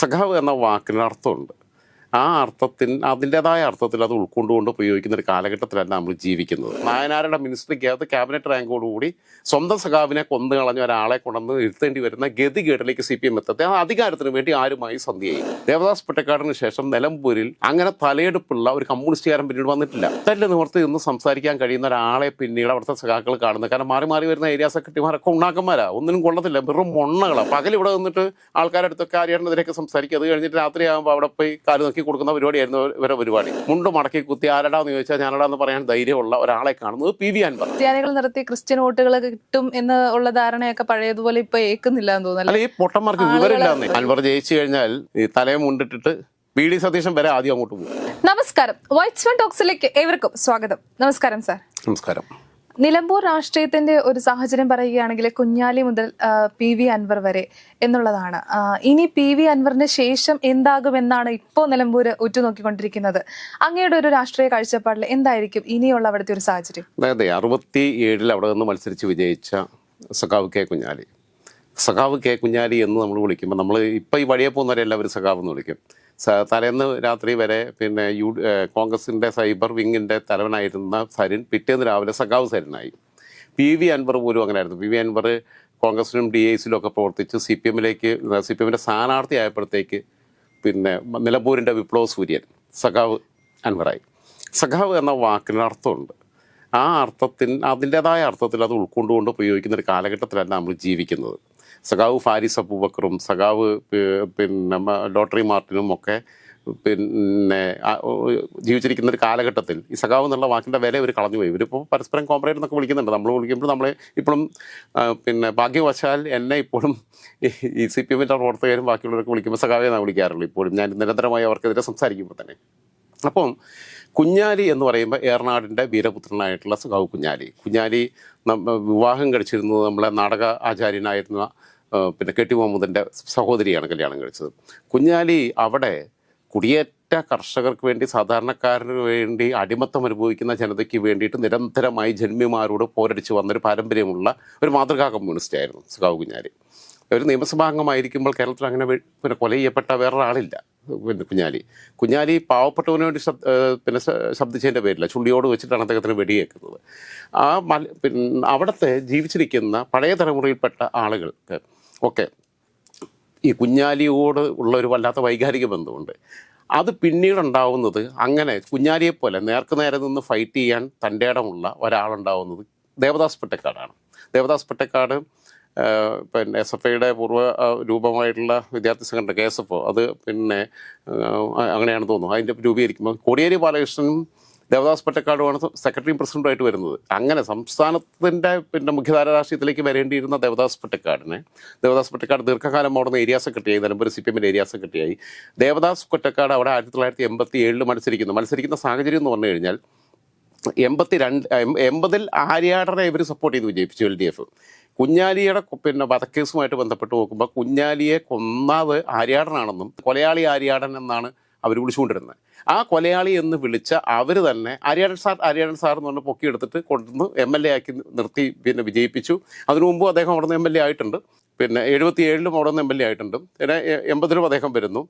സഖാവ് എന്ന വാക്കിന് അർത്ഥമുണ്ട് ആ അർത്ഥത്തിൽ അതിന്റെതായ അർത്ഥത്തിൽ അത് ഉൾക്കൊണ്ടുകൊണ്ട് ഉപയോഗിക്കുന്ന ഒരു കാലഘട്ടത്തിലല്ല നമ്മൾ ജീവിക്കുന്നത്. നായനാരുടെ മിനിസ്ട്രിക്കകത്ത് ക്യാബിനറ്റ് റാങ്കോടുകൂടി സ്വന്തം സഖാവിനെ കൊന്നു കളഞ്ഞ ഒരാളെ കൊണ്ടുവന്ന് ഇരുത്തേണ്ടി വരുന്ന ഗതികേടിലേക്ക് സി പി എം എത്തത്തെ ആ അധികാരത്തിന് വേണ്ടി ആരുമായി സന്ധി ചെയ്യും? ദേവദാസ് പെട്ടക്കാടിന് ശേഷം നിലമ്പൂരിൽ അങ്ങനെ തലയെടുപ്പുള്ള ഒരു കമ്മ്യൂണിസ്റ്റുകാരൻ പിന്നീട് വന്നിട്ടില്ല. തല്ല് നിവർത്തി നിന്ന് സംസാരിക്കാൻ കഴിയുന്ന ഒരാളെ പിന്നീട് അവിടുത്തെ സഖാക്കൾ കാണുന്നത് കാരണം മാറി മാറി വരുന്ന ഏരിയ സെക്രട്ടറിമാരൊക്കെ ഉണ്ടാക്കന്മാരാ. ഒന്നിനും കൊള്ളത്തില്ല. വെറും മൊണ്ണകളാണ് പകൽ ഇവിടെ നിന്നിട്ട് ആൾക്കാരുടെ അടുത്തൊക്കെ ആര്യാണെതിരെയൊക്കെ സംസാരിക്കും. അത് കഴിഞ്ഞിട്ട് രാത്രി ആകുമ്പോൾ അവിടെ പോയി കാൽ നോക്കി കൊടുക്കുന്ന പരിപാടിയായിരുന്നു ഇവരുടെ പരിപാടി. മുണ്ട് മടക്കി കുത്തി ആരടാന്ന് ചോദിച്ചാൽ ഞാനടാന്ന് പറയാൻ ധൈര്യമുള്ള ഒരാളെ കാണുന്നത് പി വി അൻവർ. ക്രിസ്ത്യാനികൾ നിർത്തി ക്രിസ്ത്യൻ വോട്ടുകൾ കിട്ടും എന്ന് ഉള്ള ധാരണയൊക്കെ പഴയതുപോലെ ഇപ്പൊ ഏക്കുന്നില്ല എന്ന് തോന്നുന്നു അല്ല? ഈ പൊട്ടന്മാർക്ക് വിവരമില്ലാന്ന്. അൻവർ ജയിച്ചു കഴിഞ്ഞാൽ ഈ തലയെ മുണ്ടിട്ടിട്ട് പി ഡി സതീശൻ വരെ ആദ്യം അങ്ങോട്ട് പോകും. നമസ്കാരം. വൈറ്റ്സ് വൺ ടോക്സിലേക്ക് ഏവർക്കും സ്വാഗതം. നമസ്കാരം സാർ. നമസ്കാരം. നിലമ്പൂർ രാഷ്ട്രീയത്തിന്റെ ഒരു സാഹചര്യം പറയുകയാണെങ്കിൽ കുഞ്ഞാലി മുതൽ പി വി അൻവർ വരെ എന്നുള്ളതാണ്. ഇനി പി വി അൻവറിന് ശേഷം എന്താകുമെന്നാണ് ഇപ്പോൾ നിലമ്പൂർ ഉറ്റുനോക്കിക്കൊണ്ടിരിക്കുന്നത്. അങ്ങയുടെ ഒരു രാഷ്ട്രീയ കാഴ്ചപ്പാടിൽ എന്തായിരിക്കും ഇനിയുള്ള അവിടുത്തെ ഒരു സാഹചര്യം? അതായത് അറുപത്തി ഏഴിൽ അവിടെ നിന്ന് മത്സരിച്ച് വിജയിച്ച സഖാവ് കെ കുഞ്ഞാലി. സഖാവ് കെ കുഞ്ഞാലി എന്ന് നമ്മൾ വിളിക്കുമ്പോൾ നമ്മൾ ഇപ്പം ഈ വഴിയെ പോകുന്നവരെ എല്ലാവരും സഖാവ് എന്ന് വിളിക്കും. തലേന്ന് രാത്രി വരെ പിന്നെ യു കോൺഗ്രസിന്റെ സൈബർ വിങ്ങിന്റെ തലവനായിരുന്ന സരിൻ പിറ്റേന്ന് രാവിലെ സഖാവ് സരിനായി. പി വി അൻവർ പോലും അങ്ങനെയായിരുന്നു പി വി അൻവർ കോൺഗ്രസിനും ഡി എസിലും ഒക്കെ പ്രവർത്തിച്ച് സി പി എമ്മിലേക്ക് സി പി എമ്മിന്റെ സ്ഥാനാർത്ഥി ആയപ്പോഴത്തേക്ക് പിന്നെ നിലമ്പൂരിന്റെ വിപ്ലവ സൂര്യൻ സഖാവ് അൻവറായി. സഖാവ് എന്ന വാക്കിനർത്ഥമുണ്ട് ആ അർത്ഥത്തിൽ അതിന്റേതായ അർത്ഥത്തിൽ അത് ഉൾക്കൊണ്ടുകൊണ്ട് ഉപയോഗിക്കുന്ന ഒരു കാലഘട്ടത്തിലല്ല നമ്മൾ ജീവിക്കുന്നത്. സഖാവ് ഫാരിസ് അബൂബക്കറും സഖാവ് പിന്നെ ലോട്ടറി മാർട്ടിനും ഒക്കെ പിന്നെ ജീവിച്ചിരിക്കുന്ന ഒരു കാലഘട്ടത്തിൽ ഈ സഖാവ് എന്നുള്ള വാക്കിന്റെ വില ഇവർ കളഞ്ഞുപോയി. ഇവരിപ്പോൾ പരസ്പരം കോമ്പറേറ്റ് എന്നൊക്കെ വിളിക്കുന്നുണ്ട്. നമ്മൾ വിളിക്കുമ്പോൾ നമ്മളെ ഇപ്പോഴും പിന്നെ ഭാഗ്യവശാൽ എന്നെ ഇപ്പോഴും ഈ സി പി എമ്മിന്റെ പ്രവർത്തകരും ബാക്കിയുള്ളവരൊക്കെ വിളിക്കുമ്പോൾ സഖാവെ എന്നാണ് വിളിക്കാറുള്ളൂ. ഇപ്പോഴും ഞാൻ നിരന്തരമായി അവർക്കെതിരെ സംസാരിക്കുമ്പോൾ തന്നെ. അപ്പം കുഞ്ഞാലി എന്ന് പറയുമ്പോൾ ഏറനാടിന്റെ വീരപുത്രനായിട്ടുള്ള സഖാവ് കുഞ്ഞാലി. കുഞ്ഞാലി നമ്മ വിവാഹം കഴിച്ചിരുന്നത് നമ്മളെ നാടക ആചാര്യനായിരുന്ന പിന്നെ കെട്ടി മുഹമ്മദിന്റെ സഹോദരിയാണ് കല്യാണം കഴിച്ചത്. കുഞ്ഞാലി അവിടെ കുടിയേറ്റ കർഷകർക്ക് വേണ്ടി സാധാരണക്കാരന് വേണ്ടി അടിമത്തം അനുഭവിക്കുന്ന ജനതയ്ക്ക് വേണ്ടിയിട്ട് നിരന്തരമായി ജന്മിമാരോട് പോരടിച്ച് വന്നൊരു പാരമ്പര്യമുള്ള ഒരു മാതൃകാ കമ്മ്യൂണിസ്റ്റ് ആയിരുന്നു സഖാവ് കുഞ്ഞാലി. ഒരു നിയമസഭാംഗമായിരിക്കുമ്പോൾ കേരളത്തിൽ അങ്ങനെ പിന്നെ കൊല ചെയ്യപ്പെട്ട വേറൊരാളില്ല. പിന്നെ കുഞ്ഞാലി. കുഞ്ഞാലി പാവപ്പെട്ടവന് വേണ്ടി പിന്നെ ശബ്ദിച്ചതിന്റെ പേരില്ല. ചുള്ളിയോട് വെച്ചിട്ടാണ് അദ്ദേഹത്തിന് വെടിയേക്കുന്നത് ആ മല പിന്നെ അവിടുത്തെ ജീവിച്ചിരിക്കുന്ന പഴയ തലമുറയിൽപ്പെട്ട ആളുകൾക്ക് ഒക്കെ ഈ കുഞ്ഞാലിയോട് ഉള്ള ഒരു വല്ലാത്ത വൈകാരിക ബന്ധമുണ്ട്. അത് പിന്നീടുണ്ടാവുന്നത് അങ്ങനെ കുഞ്ഞാലിയെപ്പോലെ നേർക്ക് നേരെ നിന്ന് ഫൈറ്റ് ചെയ്യാൻ തന്റെ ഇടമുള്ള ഒരാളുണ്ടാവുന്നത് ദേവദാസ് പെട്ടക്കാടാണ്. ദേവദാസ് പെട്ടക്കാട് പിന്നെ എസ് എഫ് ഐയുടെ പൂർവ രൂപമായിട്ടുള്ള വിദ്യാർത്ഥി സംഘടന കെ എസ് എഫ് അത് പിന്നെ അങ്ങനെയാണ് തോന്നുന്നു. അതിന്റെ രൂപീകരിക്കുമ്പോൾ കോടിയേരി ബാലകൃഷ്ണനും ദേവദാസ് പറ്റക്കാടുമാണ് സെക്രട്ടറിയും പ്രസിഡന്റുമായിട്ട് വരുന്നത്. അങ്ങനെ സംസ്ഥാനത്തിന്റെ പിന്നെ മുഖ്യധാര രാഷ്ട്രീയത്തിലേക്ക് വരേണ്ടിയിരുന്ന ദേവദാസ് പറ്റക്കാടിനെ ദേവദാസ് പറ്റക്കാട് ദീർഘകാലം അവിടെ നിന്ന് ഏരിയ സെക്രട്ടറിയായി നിലമ്പൂർ സി പി എമ്മിന്റെ ഏരിയ സെക്രട്ടറിയായി ദേവദാസ് കൊറ്റക്കാട് അവിടെ ആയിരത്തി തൊള്ളായിരത്തി എൺപത്തി ഏഴിൽ മത്സരിക്കുന്നു. മത്സരിക്കുന്ന സാഹചര്യം എന്ന് പറഞ്ഞു കഴിഞ്ഞാൽ എൺപത്തി രണ്ട് എൺപതിൽ ആര്യാടനെ ഇവർ സപ്പോർട്ട് ചെയ്ത് വിജയിപ്പിച്ചു എൽ ഡി എഫ്. കുഞ്ഞാലിയുടെ പിന്നെ വധക്കേസുമായിട്ട് ബന്ധപ്പെട്ട് നോക്കുമ്പോൾ കുഞ്ഞാലിയെ കൊന്നത് ആര്യാടനാണെന്നും കൊലയാളി ആര്യാടൻ എന്നാണ് അവർ വിളിച്ചുകൊണ്ടിരുന്നത്. ആ കൊലയാളി എന്ന് വിളിച്ച അവർ തന്നെ ആര്യാടൻ സാർ ആര്യാടൻ സാർ എന്ന് പറഞ്ഞ് പൊക്കിയെടുത്തിട്ട് കൊണ്ടുവന്ന് എം എൽ എ ആക്കി നിർത്തി പിന്നെ വിജയിപ്പിച്ചു. അതിനു മുമ്പ് അദ്ദേഹം അവിടെ നിന്ന് എം എൽ എ ആയിട്ടുണ്ട്. പിന്നെ എഴുപത്തി ഏഴിലും അവിടെ നിന്ന് എം എൽ എ ആയിട്ടുണ്ട്. പിന്നെ എൺപതിലും അദ്ദേഹം വരുന്നു.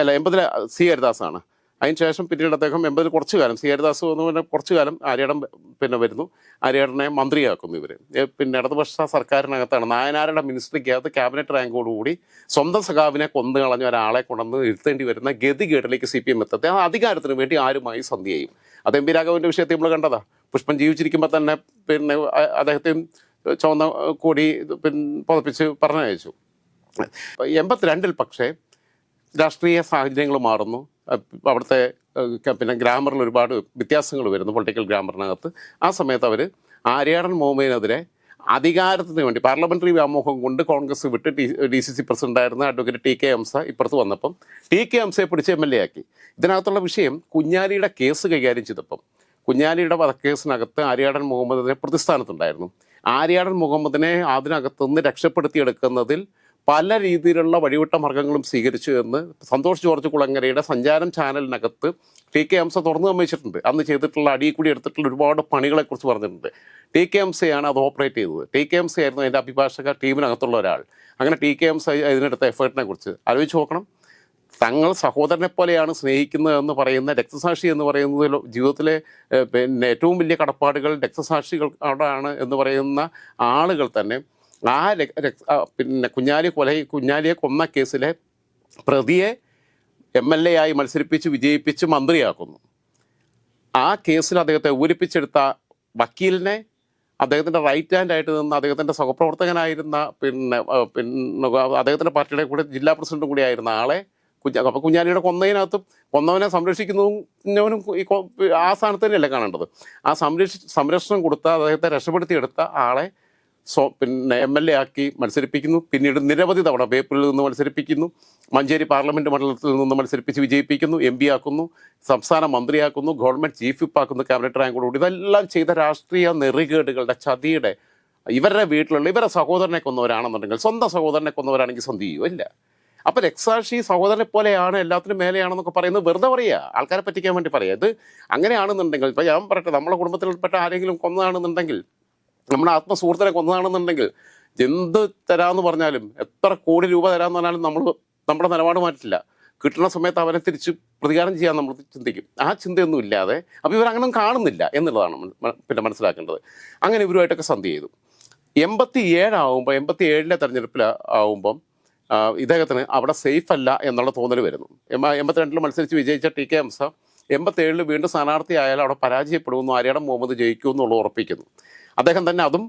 അല്ല എൺപതിൽ സി ഹരിദാസാണ്. അതിന് ശേഷം പിന്നീട് അദ്ദേഹം എൺപതിൽ കുറച്ചു കാലം സി ഹരിദാസ് എന്ന് പറഞ്ഞാൽ കുറച്ചു കാലം ആര്യാടൻ പിന്നെ വരുന്നു. ആര്യടനെ മന്ത്രിയാക്കുന്നു ഇവർ പിന്നെ ഇടതുപക്ഷ സർക്കാരിനകത്താണ് നായനാരുടെ മിനിസ്ട്രിക്കകത്ത് ക്യാബിനറ്റ് റാങ്കോടുകൂടി സ്വന്തം സഖാവിനെ കൊന്നു കളഞ്ഞ ഒരാളെ കൊണ്ടുവന്ന് ഇരുത്തേണ്ടി വരുന്ന ഗതികേട്ടിലേക്ക് സി പി എം എത്തത്തെ ആ അധികാരത്തിന് വേണ്ടി ആരുമായി സന്ധി ചെയ്യും? അത് എം പി രാഘവന്റെ വിഷയത്തെ നമ്മൾ കണ്ടതാ. പുഷ്പം ജീവിച്ചിരിക്കുമ്പോൾ തന്നെ പിന്നെ അദ്ദേഹത്തെയും ചുവന്ന കൂടി പിന്നെ പുതപ്പിച്ച് പറഞ്ഞയച്ചു. എൺപത്തിരണ്ടിൽ പക്ഷേ രാഷ്ട്രീയ സാഹചര്യങ്ങൾ മാറുന്നു. അവിടുത്തെ പിന്നെ ഗ്രാമറിൽ ഒരുപാട് വ്യത്യാസങ്ങൾ വരുന്നു പൊളിറ്റിക്കൽ ഗ്രാമറിനകത്ത്. ആ സമയത്ത് അവർ ആര്യാടൻ മോമേനെതിരെ അധികാരത്തിന് വേണ്ടി പാർലമെന്ററി വ്യാമോഹം കൊണ്ട് കോൺഗ്രസ് വിട്ട് ടി ഡി സി സി പ്രസിഡന്റായിരുന്ന അഡ്വക്കേറ്റ് ടി കെ ഹംസ ഇപ്പുറത്ത് വന്നപ്പം ടി കെ ഹംസയെ പിടിച്ച് എം എൽ എ ആക്കി. ഇതിനകത്തുള്ള വിഷയം കുഞ്ഞാലിയുടെ കേസ് കൈകാര്യം ചെയ്തപ്പം. കുഞ്ഞാലിയുടെ വധക്കേസിനകത്ത് ആര്യാടൻ മുഹമ്മദിനെ പ്രതിസ്ഥാനത്തുണ്ടായിരുന്നു. ആര്യാടൻ മുഹമ്മദിനെ അതിനകത്തുനിന്ന് രക്ഷപ്പെടുത്തിയെടുക്കുന്നതിൽ പല രീതിയിലുള്ള വഴിവിട്ട മാർഗങ്ങളും സ്വീകരിച്ചു എന്ന് സന്തോഷ് ജോർജ് കുളങ്ങരയുടെ സഞ്ചാരം ചാനലിനകത്ത് ടി കെ ഹംസ തുറന്നു സമ്മതിച്ചിട്ടുണ്ട് അന്ന് ചെയ്തിട്ടുള്ള അടിയിൽ കൂടി എടുത്തിട്ടുള്ള ഒരുപാട് പണികളെക്കുറിച്ച് പറഞ്ഞിട്ടുണ്ട്. ടി കെ ഹംസയാണ് അത് ഓപ്പറേറ്റ് ചെയ്തത്. ടി കെ ഹംസ ആയിരുന്നു അതിന്റെ അഭിഭാഷക ടീമിനകത്തുള്ള ഒരാൾ. അങ്ങനെ ടി കെ എം സൈ ഇതിനെടുത്ത എഫേർട്ടിനെ കുറിച്ച് ആലോചിച്ച് നോക്കണം. തങ്ങൾ സഹോദരനെ പോലെയാണ് സ്നേഹിക്കുന്നതെന്ന് പറയുന്ന രക്തസാക്ഷി എന്ന് പറയുന്നത് ജീവിതത്തിലെ പിന്നെ ഏറ്റവും വലിയ കടപ്പാടുകൾ രക്തസാക്ഷികൾ അവിടെയാണ് എന്ന് പറയുന്ന ആളുകൾ തന്നെ ആ പിന്നെ കുഞ്ഞാലി കൊല കുഞ്ഞാലിയെ കൊന്ന കേസിലെ പ്രതിയെ എം എൽ എ ആയി മത്സരിപ്പിച്ച് വിജയിപ്പിച്ച് മന്ത്രിയാക്കുന്നു. ആ കേസിൽ അദ്ദേഹത്തെ ഊരിപ്പിച്ചെടുത്ത വക്കീലിനെ അദ്ദേഹത്തിന്റെ റൈറ്റ് ഹാൻഡ് ആയിട്ട് നിന്ന് അദ്ദേഹത്തിന്റെ സഹപ്രവർത്തകനായിരുന്ന പിന്നെ പിന്നെ അദ്ദേഹത്തിന്റെ പാർട്ടിയുടെ കൂടെ ജില്ലാ പ്രസിഡന്റും കൂടി ആയിരുന്ന ആളെ കുഞ്ഞ അപ്പോൾ കുഞ്ഞാലിയുടെ കൊന്നതിനകത്തും കൊന്നവനെ സംരക്ഷിക്കുന്നവനും ഈ ആ സ്ഥാനത്ത് തന്നെയല്ലേ കാണേണ്ടത്? ആ സംരക്ഷ സംരക്ഷണം കൊടുത്ത അദ്ദേഹത്തെ രക്ഷപ്പെടുത്തിയെടുത്ത ആളെ സ്വ പിന്നെ എം എൽ എ ആക്കി മത്സരിപ്പിക്കുന്നു. പിന്നീട് നിരവധി തവണ ബേപ്പൂരിൽ നിന്ന് മത്സരിപ്പിക്കുന്നു. മഞ്ചേരി പാർലമെന്റ് മണ്ഡലത്തിൽ നിന്ന് മത്സരിപ്പിച്ച് വിജയിപ്പിക്കുന്നു. എം പി ആക്കുന്നു. സംസ്ഥാന മന്ത്രിയാക്കുന്നു. ഗവൺമെന്റ് ചീഫ് വിപ്പ് ആക്കുന്നു ക്യാബിനറ്റ് റാങ്കോടുകൂടി ഇതെല്ലാം ചെയ്ത രാഷ്ട്രീയ നെറികേടുകളുടെ ചതിയുടെ ഇവരുടെ വീട്ടിലുള്ള ഇവരെ സഹോദരനെ കൊന്നവരാണെന്നുണ്ടെങ്കിൽ സ്വന്തം സഹോദരനെ കൊന്നവരാണെങ്കിൽ സ്വന്തം ചെയ്യുമോ ഇല്ല. അപ്പൊ രക്സാക്ഷി സഹോദരനെ പോലെയാണ് എല്ലാത്തിനും മേലെയാണെന്നൊക്കെ പറയുന്നത് വെറുതെ പറയുക. ആൾക്കാരെ പറ്റിക്കാൻ വേണ്ടി പറയുക. ഇത് അങ്ങനെയാണെന്നുണ്ടെങ്കിൽ ഇപ്പൊ ഞാൻ പറയട്ടെ നമ്മളെ കുടുംബത്തിൽപ്പെട്ട ആരെങ്കിലും കൊന്നതാണെന്നുണ്ടെങ്കിൽ നമ്മുടെ ആത്മസുഹൃത്തിനെ കൊന്നതാണെന്നുണ്ടെങ്കിൽ എന്ത് തരാമെന്ന് പറഞ്ഞാലും എത്ര കോടി രൂപ തരാമെന്ന് പറഞ്ഞാലും നമ്മൾ നമ്മുടെ നിലപാട് മാറ്റില്ല കിട്ടുന്ന സമയത്ത് അവനെ തിരിച്ച് പ്രതികാരം ചെയ്യാൻ നമ്മൾ ചിന്തിക്കും. ആ ചിന്തയൊന്നും ഇല്ലാതെ അപ്പോൾ ഇവരങ്ങനെ കാണുന്നില്ല എന്നുള്ളതാണ് പിന്നെ മനസ്സിലാക്കേണ്ടത്. അങ്ങനെ ഇവരുമായിട്ടൊക്കെ സന്ധി ചെയ്തു എൺപത്തി ഏഴാവുമ്പോൾ എൺപത്തി ഏഴിലെ തെരഞ്ഞെടുപ്പിൽ ആവുമ്പം ഇദ്ദേഹത്തിന് അവിടെ സേഫ് അല്ല എന്നുള്ള തോന്നൽ വരുന്നു. എൺപത്തി എൺപത്തിരണ്ടിൽ മത്സരിച്ച് വിജയിച്ച ടി കെ എംസ എൺപത്തേഴിൽ വീണ്ടും സ്ഥാനാർത്ഥിയായാൽ അവിടെ പരാജയപ്പെടുമെന്നും ആര്യാടം മുഹമ്മദ് ജയിക്കുമെന്നുള്ള ഉറപ്പിക്കുന്നു. അദ്ദേഹം തന്നെ അതും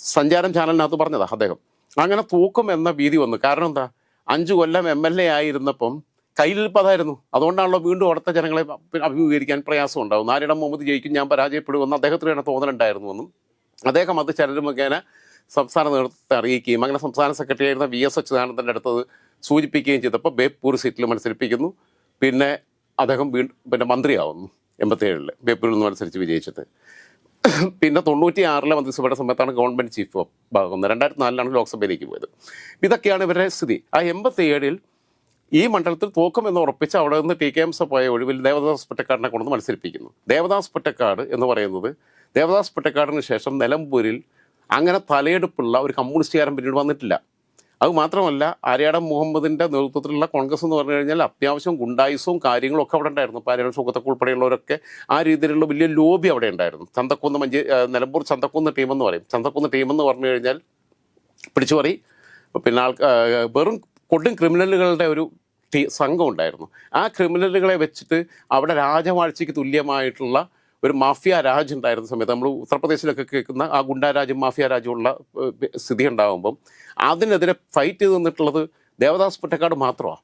സഞ്ചാരം ചാനലിനകത്ത് പറഞ്ഞതാണ് അദ്ദേഹം. അങ്ങനെ തൂക്കും എന്ന ഭീതി വന്നു. കാരണം എന്താ? അഞ്ചു കൊല്ലം എം എൽ എ ആയിരുന്നപ്പം കയ്യിലിരിപ്പതായിരുന്നു അതുകൊണ്ടാണല്ലോ വീണ്ടും അവിടുത്തെ ജനങ്ങളെ അഭിമുഖീകരിക്കാൻ പ്രയാസം ഉണ്ടാവും നാലിടം മുഹമ്മദ് ജയിക്കും ഞാൻ പരാജയപ്പെടുമെന്ന് അദ്ദേഹത്തിന് തന്നെ തോന്നലുണ്ടായിരുന്നുവെന്നും അദ്ദേഹം അത് ചരട് മുഖേന സംസ്ഥാന നേതൃത്വത്തെ അറിയിക്കുകയും അങ്ങനെ സംസ്ഥാന സെക്രട്ടറി ആയിരുന്ന വി എസ് അച്യുതാനന്ദന്റെ അടുത്തത് സൂചിപ്പിക്കുകയും ചെയ്തപ്പോൾ ബേപ്പൂർ സീറ്റിൽ മത്സരിപ്പിക്കുന്നു. പിന്നെ അദ്ദേഹം വീണ്ടും പിന്നെ മന്ത്രിയാവുന്നു എൺപത്തേഴിൽ ബേപ്പൂരിൽ നിന്ന് മത്സരിച്ച് വിജയിച്ചിട്ട് പിന്നെ തൊണ്ണൂറ്റി ആറിലെ മന്ത്രിസഭയുടെ സമയത്താണ് ഗവൺമെന്റ് ചീഫ് ഭാഗം രണ്ടായിരത്തി നാലിലാണ് ലോക്സഭയിലേക്ക് പോയത്. ഇതൊക്കെയാണ് ഇവരുടെ സ്ഥിതി. ആ എൺപത്തി ഏഴിൽ ഈ മണ്ഡലത്തിൽ തോക്കുമെന്ന് ഉറപ്പിച്ച് അവിടെ നിന്ന് ടി കെ എം സ പോയ ഒഴിവിൽ ദേവദാസ് പൊറ്റക്കാടിനെ കൊണ്ടുവന്ന് മത്സരിപ്പിക്കുന്നു. ദേവദാസ് പൊറ്റക്കാട് എന്ന് പറയുന്നത് ദേവദാസ് പൊറ്റക്കാടിന് ശേഷം നിലമ്പൂരിൽ അങ്ങനെ തലയെടുപ്പുള്ള ഒരു കമ്മ്യൂണിസ്റ്റുകാരൻ പിന്നീട് വന്നിട്ടില്ല. അത് മാത്രമല്ല ആര്യാടം മുഹമ്മദിന്റെ നേതൃത്വത്തിലുള്ള കോൺഗ്രസ് എന്ന് പറഞ്ഞു കഴിഞ്ഞാൽ അത്യാവശ്യം ഗുണ്ടായുസവും കാര്യങ്ങളും ഒക്കെ അവിടെ ഉണ്ടായിരുന്നു. ഇപ്പോൾ ആര്യാടം സുഖത്തൊക്കെ ഉൾപ്പെടെയുള്ളവരൊക്കെ ആ രീതിയിലുള്ള വലിയ ലോബി അവിടെ ഉണ്ടായിരുന്നു. ചന്തക്കുന്ന് മഞ്ചേ നിലമ്പൂർ ചന്തക്കുന്ന് ടീം എന്ന് പറയും. ചന്തക്കുന്ന് ടീം എന്ന് പറഞ്ഞു കഴിഞ്ഞാൽ പിടിച്ചുപറി പിന്നെ ആൾ വെറും കൊടും ക്രിമിനലുകളുടെ ഒരു സംഘം ഉണ്ടായിരുന്നു. ആ ക്രിമിനലുകളെ വെച്ചിട്ട് അവിടെ രാജവാഴ്ചയ്ക്ക് തുല്യമായിട്ടുള്ള ഒരു മാഫിയ രാജ് ഉണ്ടായിരുന്ന സമയത്ത് നമ്മൾ ഉത്തർപ്രദേശിലൊക്കെ കേൾക്കുന്ന ആ ഗുണ്ടാരാജ്യം മാഫിയ രാജ്യമുള്ള സ്ഥിതി ഉണ്ടാകുമ്പം അതിനെതിരെ ഫൈറ്റ് ചെയ്ത് നിന്നിട്ടുള്ളത് ദേവദാസ് പൊറ്റക്കാട് മാത്രമാണ്.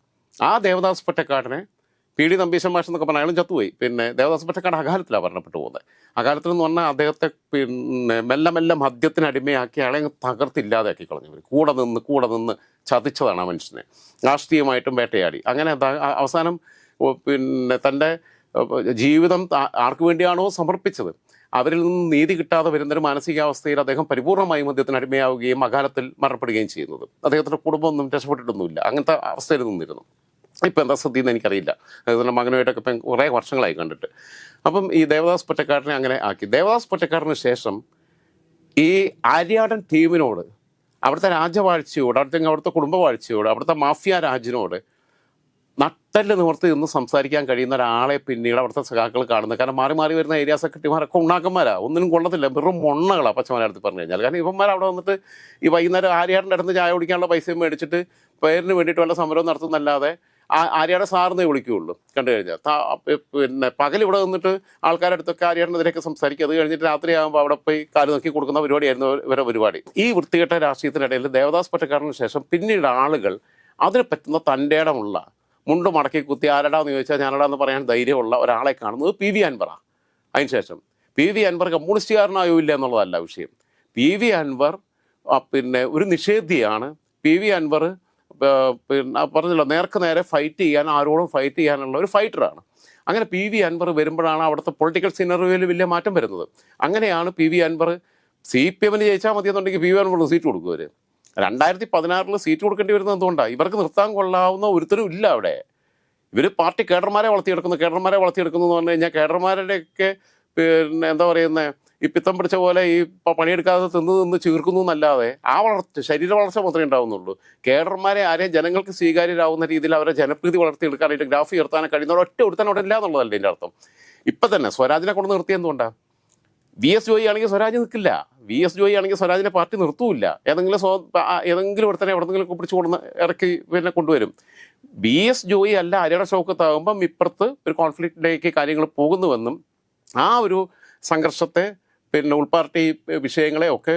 ആ ദേവദാസ് പൊറ്റക്കാടിനെ പി ഡി നമ്പീശൻ മാഷ് എന്നൊക്കെ പറഞ്ഞാൽ അയാളും ചത്തുപോയി. പിന്നെ ദേവദാസ് പൊറ്റക്കാട് അകാലത്തിലാണ് മരണപ്പെട്ടു പോകുന്നത്. അകാലത്തിൽ എന്ന് പറഞ്ഞാൽ അദ്ദേഹത്തെ പിന്നെ മെല്ലെ മെല്ലെ മദ്യത്തിന് അടിമയാക്കി അയാളെ തകർത്തില്ലാതാക്കി കളഞ്ഞവർ കൂടെ നിന്ന് കൂടെ നിന്ന് ചതിച്ചതാണ് ആ മനുഷ്യനെ. രാഷ്ട്രീയമായിട്ടും വേട്ടയാടി. അങ്ങനെ അവസാനം പിന്നെ തന്റെ ജീവിതം ആർക്കു വേണ്ടിയാണോ സമർപ്പിച്ചത്? അവരിൽ നിന്ന് നീതി കിട്ടാതെ വരുന്നൊരു മാനസികാവസ്ഥയിൽ അദ്ദേഹം പരിപൂർണമായും മദ്യത്തിന് അടിമയാവുകയും അകാലത്തിൽ മരണപ്പെടുകയും ചെയ്യുന്നത്. അദ്ദേഹത്തിന്റെ കുടുംബമൊന്നും രക്ഷപ്പെട്ടിട്ടൊന്നുമില്ല. അങ്ങനത്തെ അവസ്ഥയിൽ നിന്നിരുന്നു. ഇപ്പം എന്താ സ്ഥിതി എന്ന് എനിക്കറിയില്ല. അദ്ദേഹത്തിന്റെ മകനുമായിട്ടൊക്കെ ഇപ്പം കുറേ വർഷങ്ങളായി കണ്ടിട്ട്. അപ്പം ഈ ദേവദാസ് പൊറ്റക്കാടിനെ അങ്ങനെ ആക്കി. ദേവദാസ് പൊറ്റക്കാടിന് ശേഷം ഈ ആര്യാടൻ ടീമിനോട് അവിടുത്തെ രാജവാഴ്ചയോട് അവിടുത്തെ അവിടുത്തെ കുടുംബവാഴ്ചയോട് അവിടുത്തെ മാഫിയ രാജിനോട് നട്ടൽ നിവർത്തി നിന്ന് സംസാരിക്കാൻ കഴിയുന്ന ഒരാളെ പിന്നീട് അവിടുത്തെ സഖാക്കൾ കാണുന്നത്. കാരണം മാറി മാറി വരുന്ന ഏരിയ സെക്രട്ടറിമാരൊക്കെ ഉണ്ടാക്കന്മാരാ ഒന്നിനും കൊള്ളത്തില്ല. വെറും മൊണ്ണകളാണ് പച്ചമലയാളത്തിൽ പറഞ്ഞു കഴിഞ്ഞാൽ. കാരണം ഇവന്മാർ അവിടെ വന്നിട്ട് ഈ വൈകുന്നേരം ആര്യാടിന്റെ അടുത്ത് ചായ കുടിക്കാനുള്ള പൈസയും മേടിച്ചിട്ട് പേരിന് വേണ്ടിയിട്ട് വല്ല സമരവും നടത്തുന്നല്ലാതെ ആര്യാടെ സാറിനെ വിളിക്കുകയുള്ളൂ. കണ്ടു കഴിഞ്ഞാൽ. പിന്നെ പകൽ ഇവിടെ നിന്നിട്ട് ആൾക്കാരുടെ അടുത്തൊക്കെ ആര്യാടിനെതിരെയൊക്കെ സംസാരിക്കും അത് കഴിഞ്ഞിട്ട് രാത്രിയാകുമ്പോൾ അവിടെ പോയി കാൽ നോക്കി കൊടുക്കുന്ന പരിപാടിയായിരുന്നു ഇവരുടെ പരിപാടി. ഈ വൃത്തികെട്ട രാഷ്ട്രീയത്തിനിടയിൽ ദേവദാസ് പട്ടക്കാരന് ശേഷം പിന്നീട് ആളുകൾ അതിന് പറ്റുന്ന തന്റെ ഇടമുള്ള മുണ്ട് മടക്കി കുത്തി ആരടാന്ന് ചോദിച്ചാൽ ഞാനടാന്ന് പറയാൻ ധൈര്യമുള്ള ഒരാളെ കാണുന്നത് പി വി അൻവറ അതിനുശേഷം പി വി അൻവർ കമ്മ്യൂണിസ്റ്റുകാരനായോ ഇല്ല എന്നുള്ളതല്ല വിഷയം. പി വി അൻവർ പിന്നെ ഒരു നിഷേധിയാണ്. പി വി അൻവർ പിന്നെ പറഞ്ഞല്ലോ നേർക്ക് നേരെ ഫൈറ്റ് ചെയ്യാൻ ആരോടും ഫൈറ്റ് ചെയ്യാനുള്ള ഒരു ഫൈറ്ററാണ് അങ്ങനെ പി വി അൻവർ വരുമ്പോഴാണ് അവിടുത്തെ പൊളിറ്റിക്കൽ സിനറിയോയിൽ വലിയ മാറ്റം വരുന്നത്. അങ്ങനെയാണ് P V Anvar C P എമ്മിന് ജയിച്ചാൽ മതി എന്നുണ്ടെങ്കിൽ പി വി അൻവർ സീറ്റ് കൊടുക്കുക അവർ രണ്ടായിരത്തി പതിനാറിൽ സീറ്റ് കൊടുക്കേണ്ടി വരുന്നത് എന്തുകൊണ്ടാണ് ഇവർക്ക് നിർത്താൻ കൊള്ളാവുന്ന ഒരുത്തരും ഇല്ല അവിടെ. ഇവർ പാർട്ടി കേഡർമാരെ വളർത്തിയെടുക്കുന്നു. കേഡർമാരെ വളർത്തിയെടുക്കുന്നു എന്ന് പറഞ്ഞു കഴിഞ്ഞാൽ കേഡർമാരുടെയൊക്കെ പിന്നെ എന്താ പറയുന്നത് ഈ പിത്തം പിടിച്ച പോലെ ഈ പണിയെടുക്കാതെ തിന്ന് തിന്ന് ചീർക്കുന്നു എന്നല്ലാതെ ആ വളർച്ച ശരീര വളർച്ച മാത്രമേ ഉണ്ടാവുന്നുള്ളൂ. കേഡർമാരെ ആരെയും ജനങ്ങൾക്ക് സ്വീകാര്യരാകുന്ന രീതിയിൽ അവരെ ജനപ്രീതി വളർത്തിയെടുക്കാനായിട്ട് ഗ്രാഫ് ഉയർത്താൻ കഴിയുന്ന ഒറ്റ ഒരുത്തൻ അവിടെ ഇല്ല എന്നുള്ളതല്ലേ എന്റെ അർത്ഥം. ഇപ്പം തന്നെ സ്വരാജിനെ കൊണ്ട് നിർത്തിയ എന്തുകൊണ്ടാണ് വി എസ് ജോയി ആണെങ്കിൽ സ്വരാജ് നിൽക്കില്ല. വി എസ് ജോയി ആണെങ്കിൽ സ്വരാജിനെ പാർട്ടി നിർത്തൂല്ല. ഏതെങ്കിലും സ്വ തന്നെ ഒരുത്തനെ എവിടെന്നെങ്കിലും പിടിച്ചു കൊടുന്ന് ഇറക്കി പിന്നെ കൊണ്ടുവരും. ബി എസ് ജോയി അല്ല അരയുടെ ഷോക്കത്താകുമ്പം ഇപ്പുറത്ത് ഒരു കോൺഫ്ലിക്റ്റിലേക്ക് കാര്യങ്ങൾ പോകുന്നുവെന്നും ആ ഒരു സംഘർഷത്തെ പിന്നെ ഉൾപാർട്ടി വിഷയങ്ങളെയൊക്കെ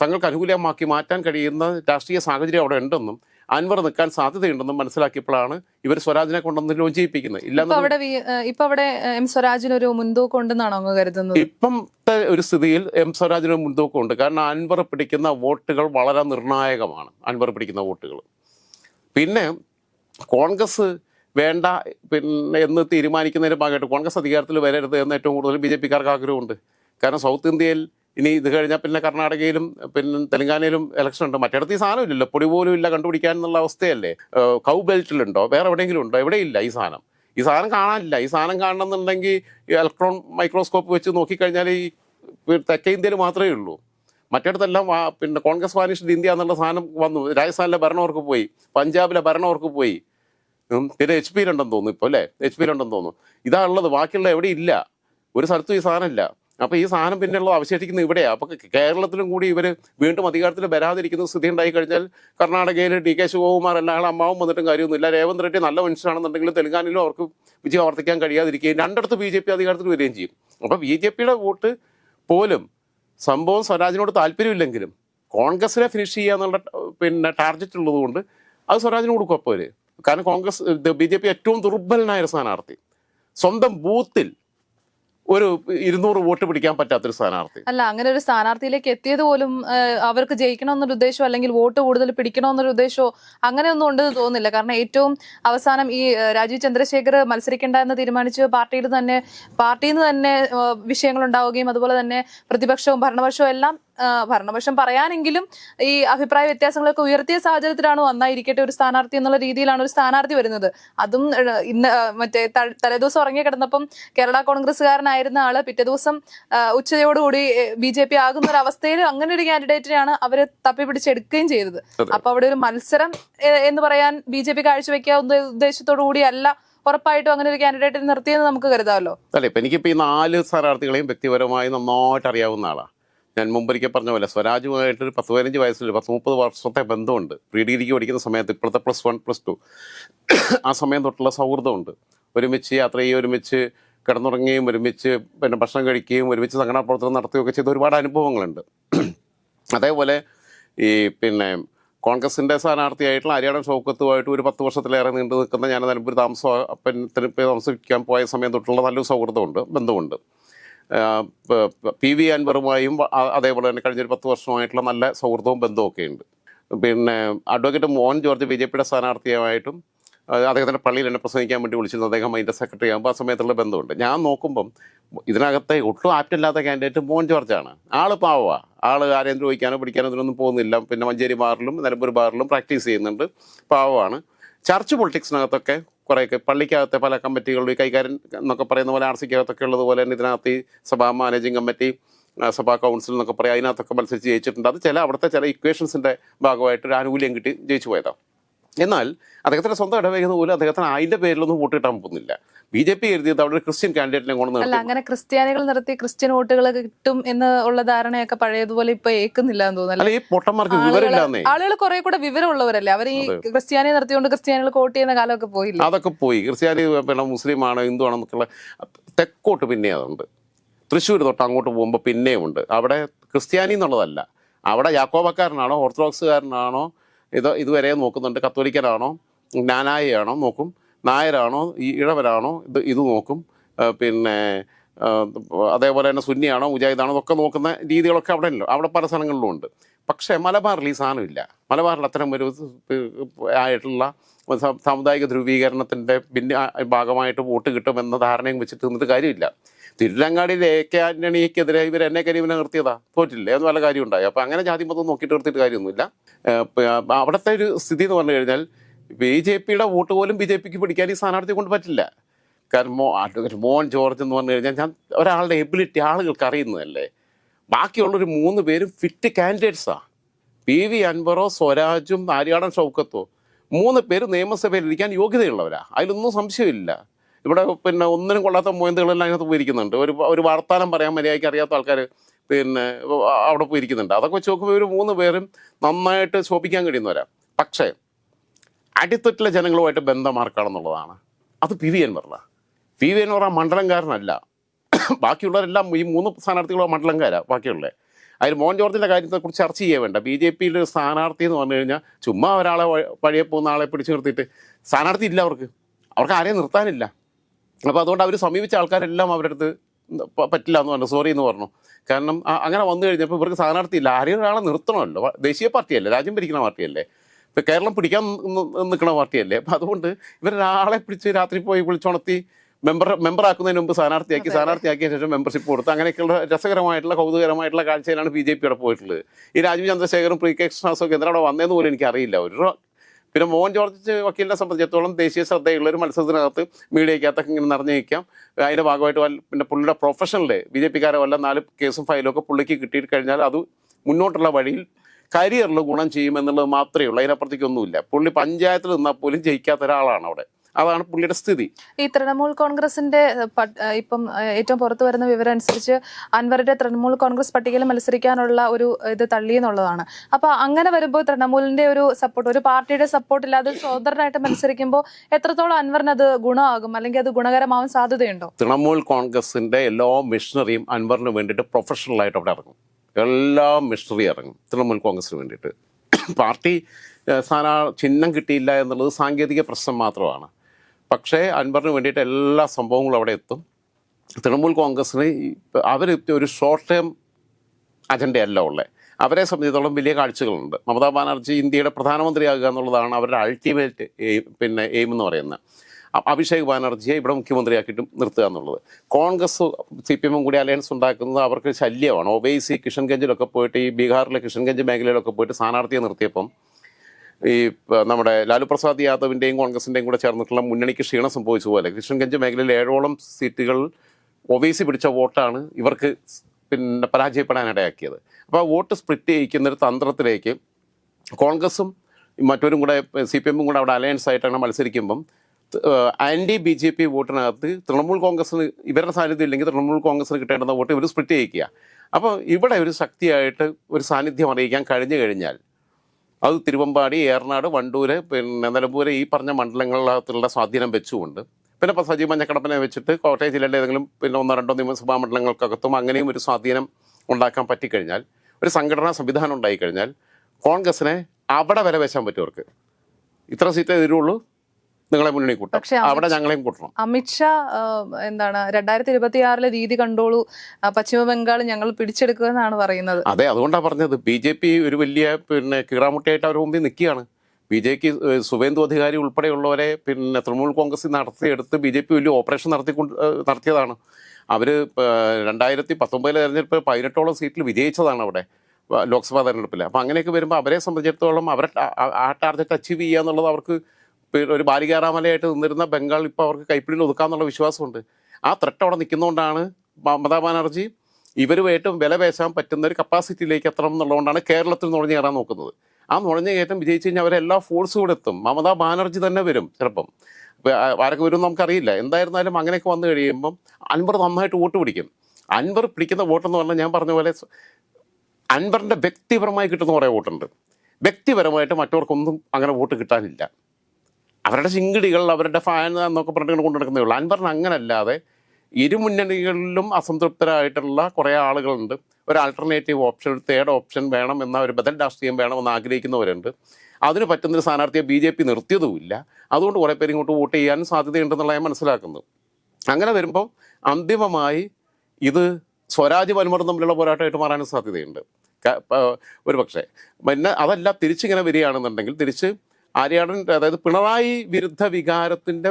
തങ്ങൾക്ക് അനുകൂലമാക്കി മാറ്റാൻ കഴിയുന്ന രാഷ്ട്രീയ സാഹചര്യം അവിടെ ഉണ്ടെന്നും അൻവർ നിൽക്കാൻ സാധ്യതയുണ്ടെന്നും മനസ്സിലാക്കിയപ്പോഴാണ് ഇവർ സ്വരാജിനെ കൊണ്ടുവന്ന് ലോഞ്ച് ചെയ്യിപ്പിക്കുന്നത് ഇപ്പൊ അവിടെ വി- ഇപ്പൊ അവിടെ എം സ്വരാജിന് ഒരു മുൻതൂക്കം ഉണ്ടെന്നാണോ അങ്ങ് കരുതുന്നത്? ഇപ്പത്തെ ഒരു സ്ഥിതിയിൽ എം സ്വരാജിന് മുൻതൂക്കമുണ്ട് കാരണം അൻവർ പിടിക്കുന്ന വോട്ടുകൾ വളരെ നിർണായകമാണ്. അൻവർ പിടിക്കുന്ന വോട്ടുകൾ. പിന്നെ കോൺഗ്രസ് വേണ്ട പിന്നെ എന്ന് തീരുമാനിക്കുന്നതിന് ഭാഗമായിട്ട് കോൺഗ്രസ് അധികാരത്തിൽ വരരുത് എന്ന് ഏറ്റവും കൂടുതൽ ബി ജെ പിക്കാർക്ക് ആഗ്രഹമുണ്ട്. കാരണം സൗത്ത് ഇന്ത്യയിൽ ഇനി ഇത് കഴിഞ്ഞാൽ പിന്നെ കർണാടകയിലും പിന്നെ തെലങ്കാനയിലും ഇലക്ഷൻ ഉണ്ട്. മറ്റിടത്ത് ഈ സാധനം ഇല്ലല്ലോ. പൊടി പോലും ഇല്ല കണ്ടുപിടിക്കാൻ എന്നുള്ള അവസ്ഥയല്ലേ? കൗ ബെൽറ്റിലുണ്ടോ വേറെ എവിടെയെങ്കിലും ഉണ്ടോ? എവിടെയില്ല ഈ സാധനം? ഈ സാധനം കാണാനില്ല. ഈ സാധനം കാണണമെന്നുണ്ടെങ്കിൽ ഇലക്ട്രോൺ മൈക്രോസ്കോപ്പ് വെച്ച് നോക്കിക്കഴിഞ്ഞാൽ ഈ തെക്കേ ഇന്ത്യയിൽ മാത്രമേ ഉള്ളൂ. മറ്റിടത്തെല്ലാം പിന്നെ കോൺഗ്രസ് വാനിഷ്ഡ് ഇന്ത്യ എന്നുള്ള സാധനം വന്നു. രാജസ്ഥാനിലെ ഭരണവർക്ക് പോയി. പഞ്ചാബിലെ ഭരണവർക്ക് പോയി. പിന്നെ എച്ച് പിയിലുണ്ടെന്ന് തോന്നുന്നു ഇപ്പോൾ അല്ലേ? എച്ച് പിയിലുണ്ടെന്ന് തോന്നുന്നു. ഇതാ ഉള്ളത്. ബാക്കിയുള്ള എവിടെ ഇല്ല. ഒരു സ്ഥലത്തും ഈ സാധനം ഇല്ല അപ്പൊ ഈ സാധനം പിന്നെയുള്ള അവശേഷിക്കുന്നത് ഇവിടെയാണ് അപ്പൊ കേരളത്തിലും കൂടി ഇവർ വീണ്ടും അധികാരത്തിൽ വരാതിരിക്കുന്ന സ്ഥിതി ഉണ്ടായി കഴിഞ്ഞാൽ കർണാടകയിൽ ഡി കെ ശിവകുമാർ എല്ലാവരും അമ്മാവും വന്നിട്ടും കാര്യമൊന്നുമില്ല. രേവന്ത് റെഡ്ഡി നല്ല മനുഷ്യനാണെന്നുണ്ടെങ്കിലും തെലങ്കാനയിലും അവർക്ക് വിജയം ആവർത്തിക്കാൻ കഴിയാതിരിക്കുകയും രണ്ടിടത്ത് ബി ജെ പി അധികാരത്തിൽ വരികയും ചെയ്യും. അപ്പൊ ബി ജെ പിയുടെ വോട്ട് പോലും സംഭവം സ്വരാജിനോട് താല്പര്യമില്ലെങ്കിലും കോൺഗ്രസിനെ ഫിനിഷ് ചെയ്യുക എന്നുള്ള പിന്നെ ടാർഗറ്റ് ഉള്ളതുകൊണ്ട് അത് സ്വരാജിന് കൊടുക്കും അപ്പോൾ കാരണം കോൺഗ്രസ് ബി ജെ പി ഏറ്റവും ദുർബലനായ സ്ഥാനാർത്ഥി. സ്വന്തം ബൂത്തിൽ ഒരു ഇരുന്നൂറ് വോട്ട് പിടിക്കാൻ പറ്റാത്തൊരു സ്ഥാനാർത്ഥി. അല്ല അങ്ങനെ ഒരു സ്ഥാനാർത്ഥിയിലേക്ക് എത്തിയത് പോലും അവർക്ക് ജയിക്കണമെന്നൊരു ഉദ്ദേശമോ അല്ലെങ്കിൽ വോട്ട് കൂടുതൽ പിടിക്കണമെന്നൊരു ഉദ്ദേശമോ അങ്ങനെയൊന്നും ഉണ്ടെന്ന് തോന്നുന്നില്ല. കാരണം ഏറ്റവും അവസാനം ഈ രാജീവ് ചന്ദ്രശേഖർ മത്സരിക്കേണ്ട എന്ന് തീരുമാനിച്ച് പാർട്ടിയിൽ തന്നെ പാർട്ടിയിൽ നിന്ന് തന്നെ വിഷയങ്ങൾ ഉണ്ടാവുകയും അതുപോലെ തന്നെ പ്രതിപക്ഷവും ഭരണപക്ഷവും എല്ലാം ഭരണപക്ഷം പറയാനെങ്കിലും ഈ അഭിപ്രായ വ്യത്യാസങ്ങളൊക്കെ ഉയർത്തിയ സാഹചര്യത്തിലാണ് വന്നായിരിക്കട്ടെ ഒരു സ്ഥാനാർത്ഥി എന്നുള്ള രീതിയിലാണ് ഒരു സ്ഥാനാർത്ഥി വരുന്നത്. അതും ഇന്ന് മറ്റേ തലേദിവസം ഉറങ്ങി കിടന്നപ്പം കേരള കോൺഗ്രസ്സുകാരനായിരുന്ന ആൾ പിറ്റേ ദിവസം ഉച്ചയോടുകൂടി ബി ജെ പി ആകുന്ന ഒരു അവസ്ഥയിൽ അങ്ങനെ ഒരു കാൻഡിഡേറ്റിനെയാണ് അവർ തപ്പിപ്പിടിച്ചെടുക്കുകയും ചെയ്തത്. അപ്പൊ അവിടെ ഒരു മത്സരം എന്ന് പറയാൻ ബി ജെ പി കാഴ്ചവെക്കാവുന്ന ഉദ്ദേശത്തോടു കൂടിയല്ല ഉറപ്പായിട്ടും അങ്ങനെ ഒരു കാൻഡിഡേറ്റ് നിർത്തിയെന്ന് നമുക്ക് കരുതാമല്ലോ. അല്ലെ ഇപ്പൊ എനിക്കിപ്പോ ഈ നാല് സ്ഥാനാർത്ഥികളെയും വ്യക്തിപരമായി നന്നായിട്ട് അറിയാവുന്ന ആളാണ് ഞാൻ മുമ്പൊരിക്കൽ പറഞ്ഞ പോലെ സ്വരാജുമായിട്ട് ഒരു പത്ത് പതിനഞ്ച് വയസ്സിൽ പത്ത് മുപ്പത് വർഷത്തെ ബന്ധമുണ്ട്. പ്രീ ഡിഗ്രിക്ക് പഠിക്കുന്ന സമയത്ത് ഇപ്പോഴത്തെ പ്ലസ് വൺ പ്ലസ് ടു ആ സമയം തൊട്ടുള്ള സൗഹൃദമുണ്ട്. ഒരുമിച്ച് യാത്ര ചെയ്യുകയും ഒരുമിച്ച് കിടന്നുറങ്ങുകയും ഒരുമിച്ച് പിന്നെ ഭക്ഷണം കഴിക്കുകയും ഒരുമിച്ച് സംഘടനാ പ്രവർത്തനം നടത്തുകയൊക്കെ ചെയ്ത ഒരുപാട് അനുഭവങ്ങളുണ്ട്. അതേപോലെ ഈ പിന്നെ കോൺഗ്രസിന്റെ സ്ഥാനാർത്ഥിയായിട്ടുള്ള ഹരിയാണ ഷൗക്കത്തുമായിട്ട് ഒരു പത്ത് വർഷത്തിലേറെ നീണ്ടു നിൽക്കുന്ന ഞാൻ താമസം പിന്നെ താമസിക്കാൻ പോയ സമയം തൊട്ടുള്ള നല്ലൊരു സൗഹൃദമുണ്ട് ബന്ധമുണ്ട്. പ- വി അൻവറുമായും അതേപോലെ തന്നെ കഴിഞ്ഞൊരു പത്ത് വർഷമായിട്ടുള്ള നല്ല സൗഹൃദവും ബന്ധവും ഉണ്ട് പിന്നെ advocate Mohan George B J പിയുടെ സ്ഥാനാർത്ഥിയായിട്ടും അദ്ദേഹത്തിന്റെ പള്ളിയിൽ എന്നെ പ്രസംഗിക്കാൻ വേണ്ടി വിളിച്ചിരുന്നു. അദ്ദേഹം അതിന്റെ സെക്രട്ടറി ആകുമ്പോൾ ആ സമയത്തുള്ള ബന്ധമുണ്ട്. ഞാൻ നോക്കുമ്പം ഇതിനകത്തെ ഒട്ടും ആപ്റ്റല്ലാത്ത കാൻഡിഡേറ്റ് മോഹൻ ജോർജാണ്. ആൾ പാവ ആൾ ആരെയും ദ്രോഹിക്കാനോ പിടിക്കാനോ ഇതിനൊന്നും പോകുന്നില്ല. പിന്നെ മഞ്ചേരി ബാറിലും നിലമ്പൂർ ബാറിലും പ്രാക്ടീസ് ചെയ്യുന്നുണ്ട്. പാവമാണ്. ചർച്ച് പൊളിറ്റിക്സിനകത്തൊക്കെ കുറേയൊക്കെ പള്ളിക്കകത്തെ പല കമ്മിറ്റികളിൽ കൈകാര്യം എന്നൊക്കെ പറയുന്ന പോലെ ആർ സിക്കകത്തൊക്കെ ഉള്ളതുപോലെ തന്നെ ഇതിനകത്ത് ഈ സഭാ മാനേജിങ് കമ്മിറ്റി സഭാ കൗൺസിൽ എന്നൊക്കെ പറയും. അതിനകത്തൊക്കെ മത്സരിച്ച് ജയിച്ചിട്ടുണ്ട്. അത് ചില അവിടുത്തെ ചില ഇക്വേഷൻസിന്റെ ഭാഗമായിട്ട് ഒരു ആനുകൂല്യം കിട്ടി ജയിച്ചു പോയതാണ്. എന്നാൽ അദ്ദേഹത്തിന്റെ സ്വന്തം ഇടവയ്ക്കുന്ന പോലും അദ്ദേഹത്തിന് അതിന്റെ പേരിലൊന്നും വോട്ട് കിട്ടാൻ പോകുന്നില്ല. ബി ജെ പി എഴുതിയത് അവിടെ ഒരു ക്രിസ്ത്യൻ കാൻഡിഡേറ്റിനെ കൊണ്ട് അല്ല നിർത്തി. അങ്ങനെ ക്രിസ്ത്യാനികൾ നിർത്തി ക്രിസ്ത്യൻ വോട്ടുകൾ കിട്ടും എന്നുള്ള ഉള്ള ധാരണയൊക്കെ പഴയതുപോലെ ഇപ്പൊ ഏക്കുന്നില്ല എന്ന് തോന്നുന്നു. അല്ല ഈ പൊട്ടന്മാർക്ക് വിവരമില്ലാന്നേ. ആളുകൾ കുറെ കൂടെ വിവരമുള്ളവരല്ലേ? അവർ ഈ ക്രിസ്ത്യാനിയെ നിർത്തിക്കൊണ്ട് ക്രിസ്ത്യാനികൾ വോട്ട് ചെയ്യുന്ന കാലമൊക്കെ പോയില്ല? അതൊക്കെ പോയി. ക്രിസ്ത്യാനി പിന്നെ മുസ്ലിം ആണോ ഹിന്ദു ആണോ എന്നൊക്കെ തെക്കോട്ട് പിന്നെ അതുണ്ട്. തൃശ്ശൂർ തൊട്ട് അങ്ങോട്ട് പോകുമ്പോൾ പിന്നെയുമുണ്ട് അവിടെ ക്രിസ്ത്യാനി എന്നുള്ളതല്ല. അവിടെ യാക്കോബക്കാരനാണോ ഓർത്തഡോക്സുകാരനാണോ ഇത് ഇതുവരെ നോക്കുന്നുണ്ട്. കത്തോലിക്കനാണോ ജ്ഞാനായയാണോ നോക്കും. നായരാണോ? ഈ ഇഴവരാണോ ഇത് ഇത് നോക്കും. പിന്നെ അതേപോലെ തന്നെ സുന്നിയാണോ? മുജാഹിദാണോ? ഇതൊക്കെ നോക്കുന്ന രീതികളൊക്കെ അവിടെ ഉണ്ടല്ലോ അവിടെ പല സ്ഥലങ്ങളിലും ഉണ്ട്. പക്ഷേ മലബാറിൽ ഈ സാധനമില്ല മലബാറിൽ അത്തരം ഒരു ആയിട്ടുള്ള സാമുദായിക ധ്രുവീകരണത്തിന്റെ പിന്നെ ഭാഗമായിട്ട് വോട്ട് കിട്ടുമെന്ന ധാരണയും വെച്ചിട്ട് നിന്നിട്ട് കാര്യമില്ല. തിരുരങ്ങാടിയിൽ എ കെ ആന്റണിക്കെതിരെ ഇവർ എന്നെ കരിമിനെ നിർത്തിയതാ. തോറ്റില്ലേ എന്ന് നല്ല കാര്യം ഉണ്ടായി അപ്പം അങ്ങനെ ജാതി മതം നോക്കിയിട്ട് നിർത്തിയിട്ട് കാര്യമൊന്നുമില്ല. അവിടുത്തെ ഒരു സ്ഥിതി എന്ന് പറഞ്ഞു കഴിഞ്ഞാൽ ബി ജെ പിയുടെ വോട്ട് പോലും ബി ജെ പിക്ക് പിടിക്കാൻ ഈ സ്ഥാനാർത്ഥി കൊണ്ട് പറ്റില്ല. കാരണം മോ അഡ്വക്കേറ്റ് മോഹൻ ജോർജ് എന്ന് പറഞ്ഞു കഴിഞ്ഞാൽ ഞാൻ ഒരാളുടെ എബിലിറ്റി ആളുകൾക്ക് അറിയുന്നതല്ലേ? ബാക്കിയുള്ളൊരു മൂന്ന് പേരും ഫിറ്റ് കാൻഡിഡേറ്റ്സാണ് പി വി അൻവറോ സ്വരാജും ആര്യാടൻ ഷൗക്കത്തോ മൂന്ന് പേര് നിയമസഭയിൽ ഇരിക്കാൻ യോഗ്യതയുള്ളവരാ. അതിലൊന്നും സംശയമില്ല. ഇവിടെ പിന്നെ ഒന്നിനും കൊള്ളാത്ത മോയന്തുകളെല്ലാം അതിനകത്ത് പോയിരിക്കുന്നുണ്ട്. ഒരു ഒരു വാർത്താനം പറയാൻ മര്യാദയ്ക്ക് അറിയാത്ത ആൾക്കാർ പിന്നെ അവിടെ പോയിരിക്കുന്നുണ്ട്. അതൊക്കെ വെച്ച് നോക്കുമ്പോൾ ഒരു മൂന്ന് പേരും നന്നായിട്ട് ശോഭിക്കാൻ കഴിയുന്നവരാ. പക്ഷേ അടിത്തട്ടിലെ ജനങ്ങളുമായിട്ട് ബന്ധമാർക്കാണെന്നുള്ളതാണ് അത് പി വി അൻവറില പി വി എൻ ആ മണ്ഡലംകാരനല്ല. ബാക്കിയുള്ളവരെല്ലാം ഈ മൂന്ന് സ്ഥാനാർത്ഥികളോ മണ്ഡലംകാരാണ് ബാക്കിയുള്ളത് അതിൽ മോഹൻ ജോർജിന്റെ കാര്യത്തെക്കുറിച്ച് ചർച്ച ചെയ്യാൻ വേണ്ട. ബി ജെ പിയിലെ സ്ഥാനാർത്ഥി എന്ന് പറഞ്ഞു കഴിഞ്ഞാൽ ചുമ്മാ ഒരാളെ പഴയ പോകുന്ന ആളെ പിടിച്ചു നിർത്തിയിട്ട് സ്ഥാനാർത്ഥി ഇല്ല അവർക്ക്. അവർക്ക് ആരെയും നിർത്താനില്ല. അപ്പോൾ അതുകൊണ്ട് അവർ സമീപിച്ച ആൾക്കാരെല്ലാം അവരുടെ അടുത്ത് പറ്റില്ല എന്ന് പറഞ്ഞു സോറി എന്ന് പറഞ്ഞു. കാരണം അങ്ങനെ വന്നു കഴിഞ്ഞപ്പോൾ ഇവർക്ക് സ്ഥാനാർത്ഥി ഇല്ല ആരെയും ഒരാളെ നിർത്തണമല്ലോ. ദേശീയ പാർട്ടിയല്ലേ? രാജ്യം ഭരിക്കുന്ന പാർട്ടിയല്ലേ? ഇപ്പം കേരളം പിടിക്കാൻ നിൽക്കുന്ന പാർട്ടിയല്ലേ? അപ്പം അതുകൊണ്ട് ഇവരൊരാളെ പിടിച്ച് രാത്രി പോയി വിളിച്ചുണർത്തി മെമ്പർ മെമ്പറാക്കുന്നതിന് മുമ്പ് സ്ഥാനാർത്ഥിയാക്കി സ്ഥാനാർത്ഥിയാക്കിയ ശേഷം മെമ്പർഷിപ്പ് കൊടുത്ത് അങ്ങനെയൊക്കെയുള്ള രസകരമായിട്ടുള്ള കൗതുകരമായിട്ടുള്ള കാഴ്ചയിലാണ് ബി ജെ പി അവിടെ പോയിട്ടുള്ളത്. ഈ രാജീവ് ചന്ദ്രശേഖറും പ്രീ കെ കൃഷ്ണദാസൊക്കെ എന്തിനാണ് അവിടെ വന്നതെന്ന് പോലും എനിക്കറിയില്ല. ഒരു പിന്നെ മോഹൻ ജോർജ് വക്കീലിനെ സംബന്ധിച്ചിടത്തോളം ദേശീയ ശ്രദ്ധയുള്ള ഒരു മത്സരത്തിനകത്ത് മീഡിയക്കകത്തൊക്കെ ഇങ്ങനെ നിറഞ്ഞു നിൽക്കാം. അതിന്റെ ഭാഗമായിട്ട് പിന്നെ പുള്ളിയുടെ പ്രൊഫഷണൽ ബി ജെ പിക്കാരെ വല്ല നാല് കേസും ഫയലും ഒക്കെ പുള്ളിക്ക് കിട്ടിയിട്ട് കഴിഞ്ഞാൽ അത് മുന്നോട്ടുള്ള വഴിയിൽ കരിയറിൽ ഗുണം ചെയ്യുമെന്നുള്ളത് മാത്രമേ ഉള്ളൂ. അതിനപ്പുറത്തേക്കൊന്നുമില്ല പുള്ളി പഞ്ചായത്തിൽ നിന്നാൽ പോലും ജയിക്കാത്ത ഒരാളാണ് അവിടെ. അതാണ് പുള്ളിയുടെ സ്ഥിതി. ഈ തൃണമൂൽ കോൺഗ്രസിന്റെ ഇപ്പം ഏറ്റവും പുറത്തു വരുന്ന വിവരം അനുസരിച്ച് അൻവറുടെ തൃണമൂൽ കോൺഗ്രസ് പട്ടികയിൽ മത്സരിക്കാനുള്ള ഒരു ഇത് തള്ളി എന്നുള്ളതാണ് അപ്പൊ അങ്ങനെ വരുമ്പോൾ തൃണമൂലിന്റെ ഒരു സപ്പോർട്ട് ഒരു പാർട്ടിയുടെ സപ്പോർട്ട് ഇല്ലാതെ സ്വതന്ത്രനായിട്ട് മത്സരിക്കുമ്പോൾ എത്രത്തോളം അൻവറിന് അത് ഗുണമാകും? അല്ലെങ്കിൽ അത് ഗുണകരമാവാൻ സാധ്യതയുണ്ടോ? തൃണമൂൽ കോൺഗ്രസിന്റെ എല്ലാ മിഷണറിയും അൻവറിന് വേണ്ടിയിട്ട് പ്രൊഫഷണൽ ആയിട്ട് അവിടെ ഇറങ്ങും. എല്ലാ മിഷണറി ഇറങ്ങും തൃണമൂൽ കോൺഗ്രസിന് വേണ്ടിയിട്ട്. പാർട്ടി സ്ഥാനാ ചിഹ്നം കിട്ടിയില്ല എന്നുള്ളത് സാങ്കേതിക പ്രശ്നം മാത്രമാണ്. പക്ഷേ അൻവറിന് വേണ്ടിയിട്ട് എല്ലാ സംഭവങ്ങളും അവിടെ എത്തും. തൃണമൂൽ കോൺഗ്രസിന് അവർ ഒരു ഷോർട്ട് ടേം അജണ്ടയല്ല ഉള്ളത് അവരെ സംബന്ധിച്ചിടത്തോളം വലിയ കാഴ്ചകളുണ്ട്. മമതാ ബാനർജി ഇന്ത്യയുടെ പ്രധാനമന്ത്രിയാകുക എന്നുള്ളതാണ് അവരുടെ അൾട്ടിമേറ്റ് എയിം പിന്നെ എയിം എന്ന് പറയുന്നത്. അഭിഷേക് ബാനർജിയെ ഇവിടെ മുഖ്യമന്ത്രിയാക്കിയിട്ടും നിർത്തുക എന്നുള്ളത്. കോൺഗ്രസ് സി പി എമ്മും കൂടി അലയൻസ് ഉണ്ടാക്കുന്നത് അവർക്ക് ശല്യമാണ്. ഒവൈസി കിഷൻഗഞ്ചിലൊക്കെ പോയിട്ട് ഈ ബീഹാറിലെ കിഷൻഗഞ്ച് മേഖലയിലൊക്കെ പോയിട്ട് സ്ഥാനാർത്ഥിയെ നിർത്തിയപ്പം ഈ നമ്മുടെ ലാലു പ്രസാദ് യാദവിന്റെയും കോൺഗ്രസിന്റെയും കൂടെ ചേർന്നിട്ടുള്ള മുന്നണിക്ക് ക്ഷീണം സംഭവിച്ച പോലെ കിഷൻഗഞ്ച് മേഖലയിൽ ഏഴോളം സീറ്റുകൾ ഒവൈസി പിടിച്ച വോട്ടാണ് ഇവർക്ക് പിന്നെ പരാജയപ്പെടാനിടയാക്കിയത്. അപ്പോൾ ആ വോട്ട് സ്പ്ലിറ്റ് ചെയ്യിക്കുന്ന ഒരു തന്ത്രത്തിലേക്ക് കോൺഗ്രസും മറ്റവരും കൂടെ സി പി എമ്മും കൂടെ അവിടെ അലയൻസ് ആയിട്ടാണ് മത്സരിക്കുമ്പം ആന്റി ബി ജെ പി വോട്ടിനകത്ത് തൃണമൂൽ കോൺഗ്രസിന് ഇവരുടെ സാന്നിധ്യം ഇല്ലെങ്കിൽ തൃണമൂൽ കോൺഗ്രസിന് കിട്ടേണ്ടുന്ന വോട്ട് ഇവർ സ്പ്ലിറ്റ് ചെയ്യിക്കുക. അപ്പോൾ ഇവിടെ ഒരു ശക്തിയായിട്ട് ഒരു സാന്നിധ്യം അറിയിക്കാൻ കഴിഞ്ഞു കഴിഞ്ഞാൽ അത് തിരുവമ്പാടി ഏറനാട് വണ്ടൂര് പിന്നെ നിലമ്പൂര് ഈ പറഞ്ഞ മണ്ഡലങ്ങളിലുള്ള സ്വാധീനം വെച്ചുകൊണ്ട്. പിന്നെ ഇപ്പോൾ സജീവ് മഞ്ഞക്കടപ്പനെ വെച്ചിട്ട് കോട്ടയം ജില്ലയിലെ ഏതെങ്കിലും പിന്നെ ഒന്നോ രണ്ടോ നിയമസഭാ മണ്ഡലങ്ങൾക്കകത്തും അങ്ങനെയും ഒരു സ്വാധീനം ഉണ്ടാക്കാൻ പറ്റിക്കഴിഞ്ഞാൽ ഒരു സംഘടനാ സംവിധാനം ഉണ്ടായിക്കഴിഞ്ഞാൽ കോൺഗ്രസിനെ അവിടെ വില വെച്ചാൻ പറ്റും ഇത്ര സീറ്റേ തരുള്ളൂ. നിങ്ങളെ മുന്നണി കൂട്ടും പക്ഷേ അവിടെ ഞങ്ങളെയും കൂട്ടണം. അമിത്ഷാ എന്താണ് രണ്ടായിരത്തി ഇരുപത്തി ആറിലെ രീതി കണ്ടോളൂ പശ്ചിമ ബംഗാൾ ഞങ്ങൾ പിടിച്ചെടുക്കുക എന്നാണ് പറയുന്നത്. അതെ അതുകൊണ്ടാണ് പറഞ്ഞത്. ബി ജെ പി ഒരു വലിയ പിന്നെ കീറാമുട്ടയായിട്ട് അവർ മുമ്പിൽ നിൽക്കുകയാണ്. B J P Suvendu Adhikari ഉൾപ്പെടെയുള്ളവരെ പിന്നെ തൃണമൂൽ കോൺഗ്രസ് നടത്തിയെടുത്ത് ബി ജെ പി വലിയ ഓപ്പറേഷൻ നടത്തിക്കൊണ്ട് നടത്തിയതാണ്. അവർ രണ്ടായിരത്തി പത്തൊമ്പതിലെ തെരഞ്ഞെടുപ്പ് പതിനെട്ടോളം സീറ്റിൽ വിജയിച്ചതാണ് അവിടെ ലോക്സഭാ തെരഞ്ഞെടുപ്പിൽ അപ്പോൾ അങ്ങനെയൊക്കെ വരുമ്പോൾ അവരെ സംബന്ധിച്ചിടത്തോളം അവരെ ആ- ടാർഗറ്റ് അച്ചീവ് ചെയ്യുക എന്നുള്ളത് അവർക്ക് ഒരു ബാലികാറാമലയായിട്ട് നിന്നിരുന്ന ബംഗാൾ ഇപ്പോൾ അവർക്ക് കൈപ്പിടിയിൽ ഒതുക്കാമെന്നുള്ള വിശ്വാസമുണ്ട്. ആ ത്രെട്ട് അവിടെ നിൽക്കുന്നതുകൊണ്ടാണ് മമതാ ബാനർജി ഇവരുമായിട്ടും വില പേശാൻ പറ്റുന്ന ഒരു കപ്പാസിറ്റിയിലേക്ക് എത്തണം എന്നുള്ളതുകൊണ്ടാണ് കേരളത്തിൽ നുഴഞ്ഞു കയറാൻ നോക്കുന്നത്. ആ നുഴഞ്ഞു കയറ്റം വിജയിച്ചു കഴിഞ്ഞാൽ അവരെല്ലാ ഫോഴ്സും കൂടെ എത്തും. മമതാ ബാനർജി തന്നെ വരും ചിലപ്പം. ആരൊക്കെ വരും നമുക്കറിയില്ല. എന്തായിരുന്നാലും അങ്ങനെയൊക്കെ വന്നു കഴിയുമ്പം അൻവർ നന്നായിട്ട് വോട്ട് പിടിക്കും. അൻവർ പിടിക്കുന്ന വോട്ടെന്ന് പറഞ്ഞാൽ ഞാൻ പറഞ്ഞ പോലെ അൻവറിന്റെ വ്യക്തിപരമായി കിട്ടുന്ന കുറേ വോട്ടുണ്ട്. വ്യക്തിപരമായിട്ട് മറ്റവർക്കൊന്നും അങ്ങനെ വോട്ട് കിട്ടാനില്ല. അവരുടെ ചിങ്കിടികൾ അവരുടെ ഫാൻ എന്നൊക്കെ പറഞ്ഞിട്ട് കൊണ്ടു നടക്കുന്നേ ഉള്ളൂ. അൻവറിന് അങ്ങനല്ലാതെ ഇരു മുന്നണികളിലും അസംതൃപ്തരായിട്ടുള്ള കുറേ ആളുകളുണ്ട്. ഒരു ആൾട്ടർനേറ്റീവ് ഓപ്ഷൻ ഒരു തേർഡ് ഓപ്ഷൻ വേണം എന്ന ഒരു ബദൽ രാഷ്ട്രീയം വേണമെന്ന് ആഗ്രഹിക്കുന്നവരുണ്ട്. അതിന് പറ്റുന്നൊരു സ്ഥാനാർത്ഥിയെ ബി ജെ പി നിർത്തിയതുമില്ല. അതുകൊണ്ട് കുറേ പേര് ഇങ്ങോട്ട് വോട്ട് ചെയ്യാനും സാധ്യതയുണ്ടെന്നുള്ള ഞാൻ മനസ്സിലാക്കുന്നു. അങ്ങനെ വരുമ്പോൾ അന്തിമമായി ഇത് സ്വരാജ് വൻമറും തമ്മിലുള്ള പോരാട്ടമായിട്ട് മാറാനും സാധ്യതയുണ്ട്. ഒരു പക്ഷേ പിന്നെ അതല്ല തിരിച്ചിങ്ങനെ വരികയാണെന്നുണ്ടെങ്കിൽ തിരിച്ച് ആര്യാടൻ അതായത് പിണറായി വിരുദ്ധ വികാരത്തിന്റെ